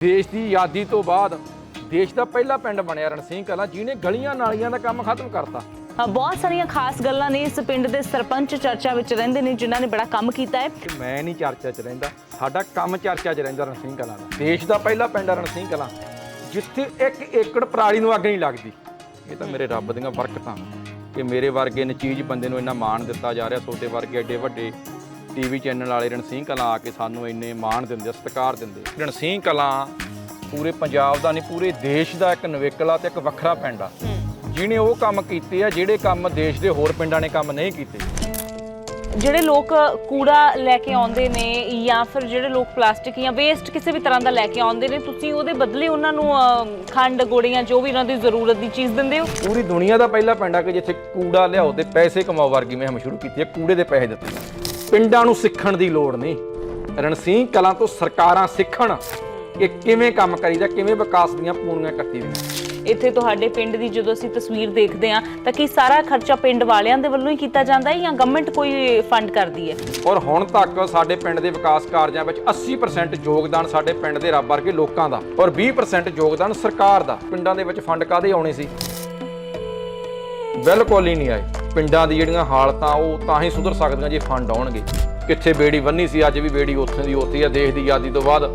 ਦੇਸ਼ ਦੀ ਆਜ਼ਾਦੀ ਤੋਂ ਬਾਅਦ ਦੇਸ਼ ਦਾ ਪਹਿਲਾ ਪਿੰਡ ਬਣਿਆ ਰਣਸੀਂਹ ਕਲਾਂ ਜਿਹਨੇ ਗਲੀਆਂ ਨਾਲੀਆਂ ਦਾ ਕੰਮ ਖਤਮ ਕਰਤਾ। ਬਹੁਤ ਸਾਰੀਆਂ ਖਾਸ ਗੱਲਾਂ ਨੇ ਇਸ ਪਿੰਡ ਦੇ ਸਰਪੰਚ ਚਰਚਾ ਵਿੱਚ ਰਹਿੰਦੇ ਨੇ ਜਿਨ੍ਹਾਂ ਨੇ ਬੜਾ ਕੰਮ ਕੀਤਾ ਹੈ। ਮੈਂ ਨਹੀਂ ਚਰਚਾ 'ਚ ਰਹਿੰਦਾ ਸਾਡਾ ਕੰਮ ਚਰਚਾ 'ਚ ਰਹਿੰਦਾ ਰਣਸੀਂਹ ਕਲਾਂ ਦਾ। ਦੇਸ਼ ਦਾ ਪਹਿਲਾ ਪਿੰਡ ਰਣਸੀਂਹ ਕਲਾਂ ਜਿੱਥੇ ਇੱਕ ਏਕੜ ਪਰਾਲੀ ਨੂੰ ਅੱਗ ਨਹੀਂ ਲੱਗਦੀ। ਇਹ ਤਾਂ ਮੇਰੇ ਰੱਬ ਦੀਆਂ ਬਰਕਤਾਂ ਕਿ ਮੇਰੇ ਵਰਗੇ ਨਚੀਜ ਬੰਦੇ ਨੂੰ ਇੰਨਾ ਮਾਣ ਦਿੱਤਾ ਜਾ ਰਿਹਾ ਛੋਟੇ ਵਰਗੇ ਐਡੇ ਵੱਡੇ ਟੀਵੀ ਚੈਨਲ ਵਾਲੇ ਰਣਸੀਂਹ ਕਲਾਂ ਆ ਕੇ ਸਾਨੂੰ ਇੰਨੇ ਮਾਣ ਦਿੰਦੇ ਸਤਿਕਾਰ ਦਿੰਦੇ ਰਣਸੀਂਹ ਕਲਾਂ ਪੂਰੇ ਪੰਜਾਬ ਦਾ ਨਹੀਂ ਪੂਰੇ ਦੇਸ਼ ਦਾ ਇੱਕ ਨਵੇਕਲਾ ਤੇ ਇੱਕ ਵੱਖਰਾ ਪਿੰਡ ਆ। ਜਿਹਨੇ ਉਹ ਕੰਮ ਕੀਤੇ ਆ ਜਿਹੜੇ ਕੰਮ ਦੇਸ਼ ਦੇ ਹੋਰ ਪਿੰਡਾਂ ਨੇ ਕੰਮ ਨਹੀਂ ਕੀਤੇ। ਜਿਹੜੇ ਲੋਕ ਕੂੜਾ ਲੈ ਕੇ ਆਉਂਦੇ ਨੇ ਜਾਂ ਫਿਰ ਜਿਹੜੇ ਲੋਕ ਪਲਾਸਟਿਕ ਜਾਂ ਵੇਸਟ ਕਿਸੇ ਵੀ ਤਰ੍ਹਾਂ ਦਾ ਲੈ ਕੇ ਆਉਂਦੇ ਨੇ ਤੁਸੀਂ ਉਹਦੇ ਬਦਲੇ ਉਹਨਾਂ ਨੂੰ ਖੰਡ ਗੋੜੀਆਂ ਜੋ ਵੀ ਉਹਨਾਂ ਦੀ ਜ਼ਰੂਰਤ ਦੀ ਚੀਜ਼ ਦਿੰਦੇ ਹੋ? ਪੂਰੀ ਦੁਨੀਆ ਦਾ ਪਹਿਲਾ ਪਿੰਡ ਆ ਕਿ ਜਿੱਥੇ ਕੂੜਾ ਲਿਆਓ ਤੇ ਪੈਸੇ ਕਮਾਓ ਵਰਗੀ ਮੁਹਿੰਮ ਸ਼ੁਰੂ ਕੀਤੀ ਹੈ ਕੂੜੇ ਦੇ ਪੈਸੇ ਦਿੱਤੇ। ਪਿੰਡਾਂ ਨੂੰ ਸਿੱਖਣ ਦੀ ਲੋੜ ਨਹੀਂ। ਰਣਸੀਂਹ ਕਲਾਂ ਤੋਂ ਸਰਕਾਰਾਂ ਸਿੱਖਣ ਕਿ ਕਿਵੇਂ ਕੰਮ ਕਰੀਦਾ ਕਿਵੇਂ ਵਿਕਾਸ ਦੀਆਂ ਪੂਣੀਆਂ ਕੱਟੀ ਦੀਆਂ ਇੱਥੇ ਤੁਹਾਡੇ ਪਿੰਡ ਦੀ ਜਦੋਂ ਅਸੀਂ ਤਸਵੀਰ ਦੇਖਦੇ ਹਾਂ ਤਾਂ ਕੀ ਸਾਰਾ ਖਰਚਾ ਪਿੰਡ ਵਾਲਿਆਂ ਦੇ ਵੱਲੋਂ ਹੀ ਕੀਤਾ ਜਾਂਦਾ ਹੈ ਜਾਂ ਗਵਰਨਮੈਂਟ ਕੋਈ ਫੰਡ ਕਰਦੀ ਹੈ? ਔਰ ਹੁਣ ਤੱਕ ਸਾਡੇ ਪਿੰਡ ਦੇ ਵਿਕਾਸ ਕਾਰਜਾਂ ਵਿੱਚ 80% ਯੋਗਦਾਨ ਸਾਡੇ ਪਿੰਡ ਦੇ ਰੱਬ ਵਰਗੇ ਲੋਕਾਂ ਦਾ ਔਰ 20% ਯੋਗਦਾਨ ਸਰਕਾਰ ਦਾ। ਪਿੰਡਾਂ ਦੇ ਵਿੱਚ ਫੰਡ ਕਾਦੇ ਆਉਣੇ ਸੀ? ਬਿਲਕੁਲ ਹੀ ਨਹੀਂ ਆਏ। ਪਿੰਡਾਂ ਦੀ ਜਿਹੜੀਆਂ ਹਾਲਤਾਂ, ਉਹ ਤਾਂ ਹੀ ਸੁਧਰ ਸਕਦੀਆਂ ਜੇ, ਫੰਡ ਆਉਣਗੇ। ਕਿੱਥੇ ਬੇੜੀ ਬੰਨੀ ਸੀ, ਅੱਜ ਵੀ ਬੇੜੀ ਉੱਥੇ ਦੀ ਉੱਥੇ ਹੀ ਆ, ਦੇਸ਼ ਦੀ ਆਜ਼ਾਦੀ ਤੋਂ ਬਾਅਦ।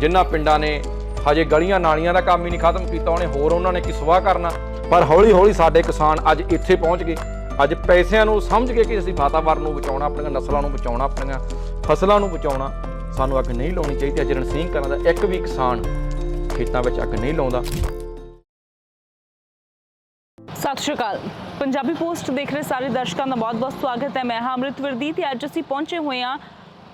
ਜਿਨ੍ਹਾਂ ਪਿੰਡਾਂ ਨੇ ਹਜੇ ਗਲੀਆਂ ਨਾਲੀਆਂ ਦਾ ਕੰਮ ਹੀ ਨਹੀਂ ਖਤਮ ਕੀਤਾ, ਉਹਨੇ ਹੋਰ ਉਹਨਾਂ ਨੇ ਕੀ ਸੁਆਹ ਕਰਨਾ? ਪਰ ਹੌਲੀ ਹੌਲੀ ਸਾਡੇ ਕਿਸਾਨ ਅੱਜ ਇੱਥੇ ਪਹੁੰਚ ਗਏ। ਅੱਜ ਪੈਸਿਆਂ ਨੂੰ ਸਮਝ ਕੇ ਕਿ ਅਸੀਂ ਵਾਤਾਵਰਨ ਨੂੰ ਬਚਾਉਣਾ, ਆਪਣੀਆਂ ਨਸਲਾਂ ਨੂੰ ਬਚਾਉਣਾ, ਆਪਣੀਆਂ ਫਸਲਾਂ ਨੂੰ ਬਚਾਉਣਾ, ਸਾਨੂੰ ਅੱਗ ਨਹੀਂ ਲਾਉਣੀ ਚਾਹੀਦੀ। ਅੱਜ ਰਣਸੀਂਹ ਕਲਾਂ ਦਾ ਇੱਕ ਵੀ ਕਿਸਾਨ ਖੇਤਾਂ ਵਿੱਚ ਅੱਗ ਨਹੀਂ ਲਾਉਂਦਾ। ਸਤਿ ਸ਼੍ਰੀ ਅਕਾਲ। ਪੰਜਾਬੀ ਪੋਸਟ ਦੇਖ ਰਹੇ ਸਾਰੇ ਦਰਸ਼ਕਾਂ ਦਾ ਬਹੁਤ-ਬਹੁਤ ਸਵਾਗਤ ਹੈ। ਮੈਂ ਹਾਂ ਅੰਮ੍ਰਿਤਵਰਦੀ ਤੇ ਅੱਜ ਅਸੀਂ ਪਹੁੰਚੇ ਹੋਏ ਹਾਂ